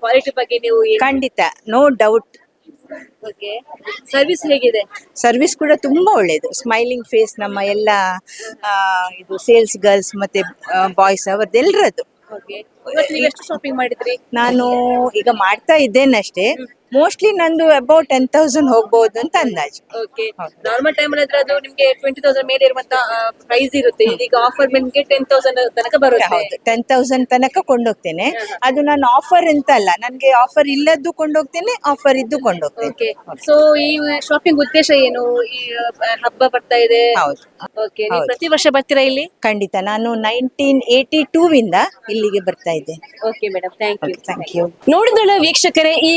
ಕ್ವಾಲಿಟಿ ಬಗ್ಗೆ ನೀವು ಖಂಡಿತ. ನೋ ಡೌಟ್ ಸರ್ವಿಸ್ ಹೇಗಿದೆ? ಸರ್ವಿಸ್ ಕೂಡ ತುಂಬಾ ಒಳ್ಳೇದು. ಸ್ಮೈಲಿಂಗ್ ಫೇಸ್ ನಮ್ಮ ಎಲ್ಲ ಇದು ಸೇಲ್ಸ್ ಗರ್ಲ್ಸ್ ಮತ್ತೆ ಬಾಯ್ಸ್ ಅವರದ್ದೆಲ್ಲರದ್ದು ಓಕೆ ಇವತ್ತು ನೀವು ಎಷ್ಟು ಶಾಪಿಂಗ್ ಮಾಡಿದ್ರಿ? ನಾನು ಈಗ ಮಾಡ್ತಾ ಇದ್ದೇನಷ್ಟೇ. ಮೋಸ್ಟ್ಲಿ ನಂದು ಅಬೌಟ್ ಟೆನ್ ತೌಸಂಡ್ ಹೋಗ್ಬಹುದು ಅಂತ ಅಂದಾಜು. ಓಕೆ ನಾರ್ಮಲ್ ಟೈಮ್ ಅಲ್ಲಿ ಅದು ನಿಮ್ಗೆ ಟ್ವೆಂಟಿ ತೌಸಂಡ್ ಮೇಲೆ ಇರುವಂತ ಪ್ರೈಸ್ ಇರುತ್ತೆ. ಇದೀಗ ಆಫರ್ ನಿಮ್ಗೆ ಟೆನ್ ತೌಸಂಡ್ ತನಕ ಬರುತ್ತೆ. ಹೌದು. ಟೆನ್ ತೌಸಂಡ್ ತನಕ ಕೊಂಡೋಗ್ತೇನೆ. ಅದು ನಾನು ಆಫರ್ ಅಂತ ಅಲ್ಲ. ನನ್ಗೆ ಆಫರ್ ಇಲ್ಲದ್ದು ಕೊಂಡೋಗ್ತೇನೆ ಆಫರ್ ಇದ್ದು ಕೊಂಡೋಗ್ತೇನೆ. ಸೊ ಈ ಶಾಪಿಂಗ್ ಉದ್ದೇಶ ಏನು? ಈ ಹಬ್ಬ ಬರ್ತಾ ಇದೆ. ಹೌದು. ಓಕೆ ನೀವು ಪ್ರತಿ ವರ್ಷ ಬರ್ತೀರಾ ಇಲ್ಲಿ? ಖಂಡಿತ. ನಾನು ನೈನ್ಟೀನ್ ಏಯ್ಟಿ ಟೂ ಇಂದ ಇಲ್ಲಿಗೆ ಬರ್ತಾ ಇದ್ದೆ. Okay madam thank you thank you ನೋಡಿದಳ ವೀಕ್ಷಕರೇ ಈ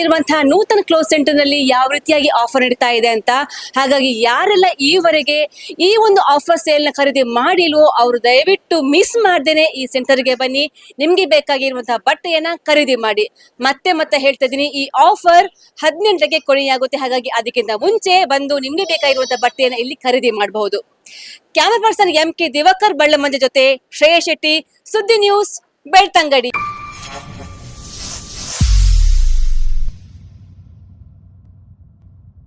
ಮಡಂತೆನಲ್ಲಿರುವಂತಹ ನೂತನ ಕ್ಲೋಸ್ ಸೆಂಟರ್ನಲ್ಲಿ ಯಾವ ರೀತಿಯಾಗಿ ಆಫರ್ ನಡೀತಾ ಇದೆ ಅಂತ. ಹಾಗಾಗಿ ಯಾರೆಲ್ಲ ಈವರೆಗೆ ಈ ಒಂದು ಆಫರ್ ಸೇಲ್ನ ಖರೀದಿ ಮಾಡಿಲ್ವೋ ಅವರು ದಯವಿಟ್ಟು ಮಿಸ್ ಮಾಡ್ದೇನೆ ಈ ಸೆಂಟರ್ಗೆ ಬನ್ನಿ. ನಿಮ್ಗೆ ಬೇಕಾಗಿರುವಂತಹ ಬಟ್ಟೆಯನ್ನ ಖರೀದಿ ಮಾಡಿ. ಮತ್ತೆ ಮತ್ತೆ ಹೇಳ್ತಾ ಇದ್ದೀನಿ, ಈ ಆಫರ್ ಹದಿನೆಂಟಕ್ಕೆ ಕೊನೆಯಾಗುತ್ತೆ. ಹಾಗಾಗಿ ಅದಕ್ಕಿಂತ ಮುಂಚೆ ಬಂದು ನಿಮ್ಗೆ ಬೇಕಾಗಿರುವಂತಹ ಬಟ್ಟೆಯನ್ನ ಇಲ್ಲಿ ಖರೀದಿ ಮಾಡಬಹುದು. Camera person M K Diwakar Ballamanja ಜೊತೆ ಶ್ರೇಯ ಶೆಟ್ಟಿ, ಸುದ್ದಿ ನ್ಯೂಸ್ ಬೆಳ್ತಂಗಡಿ.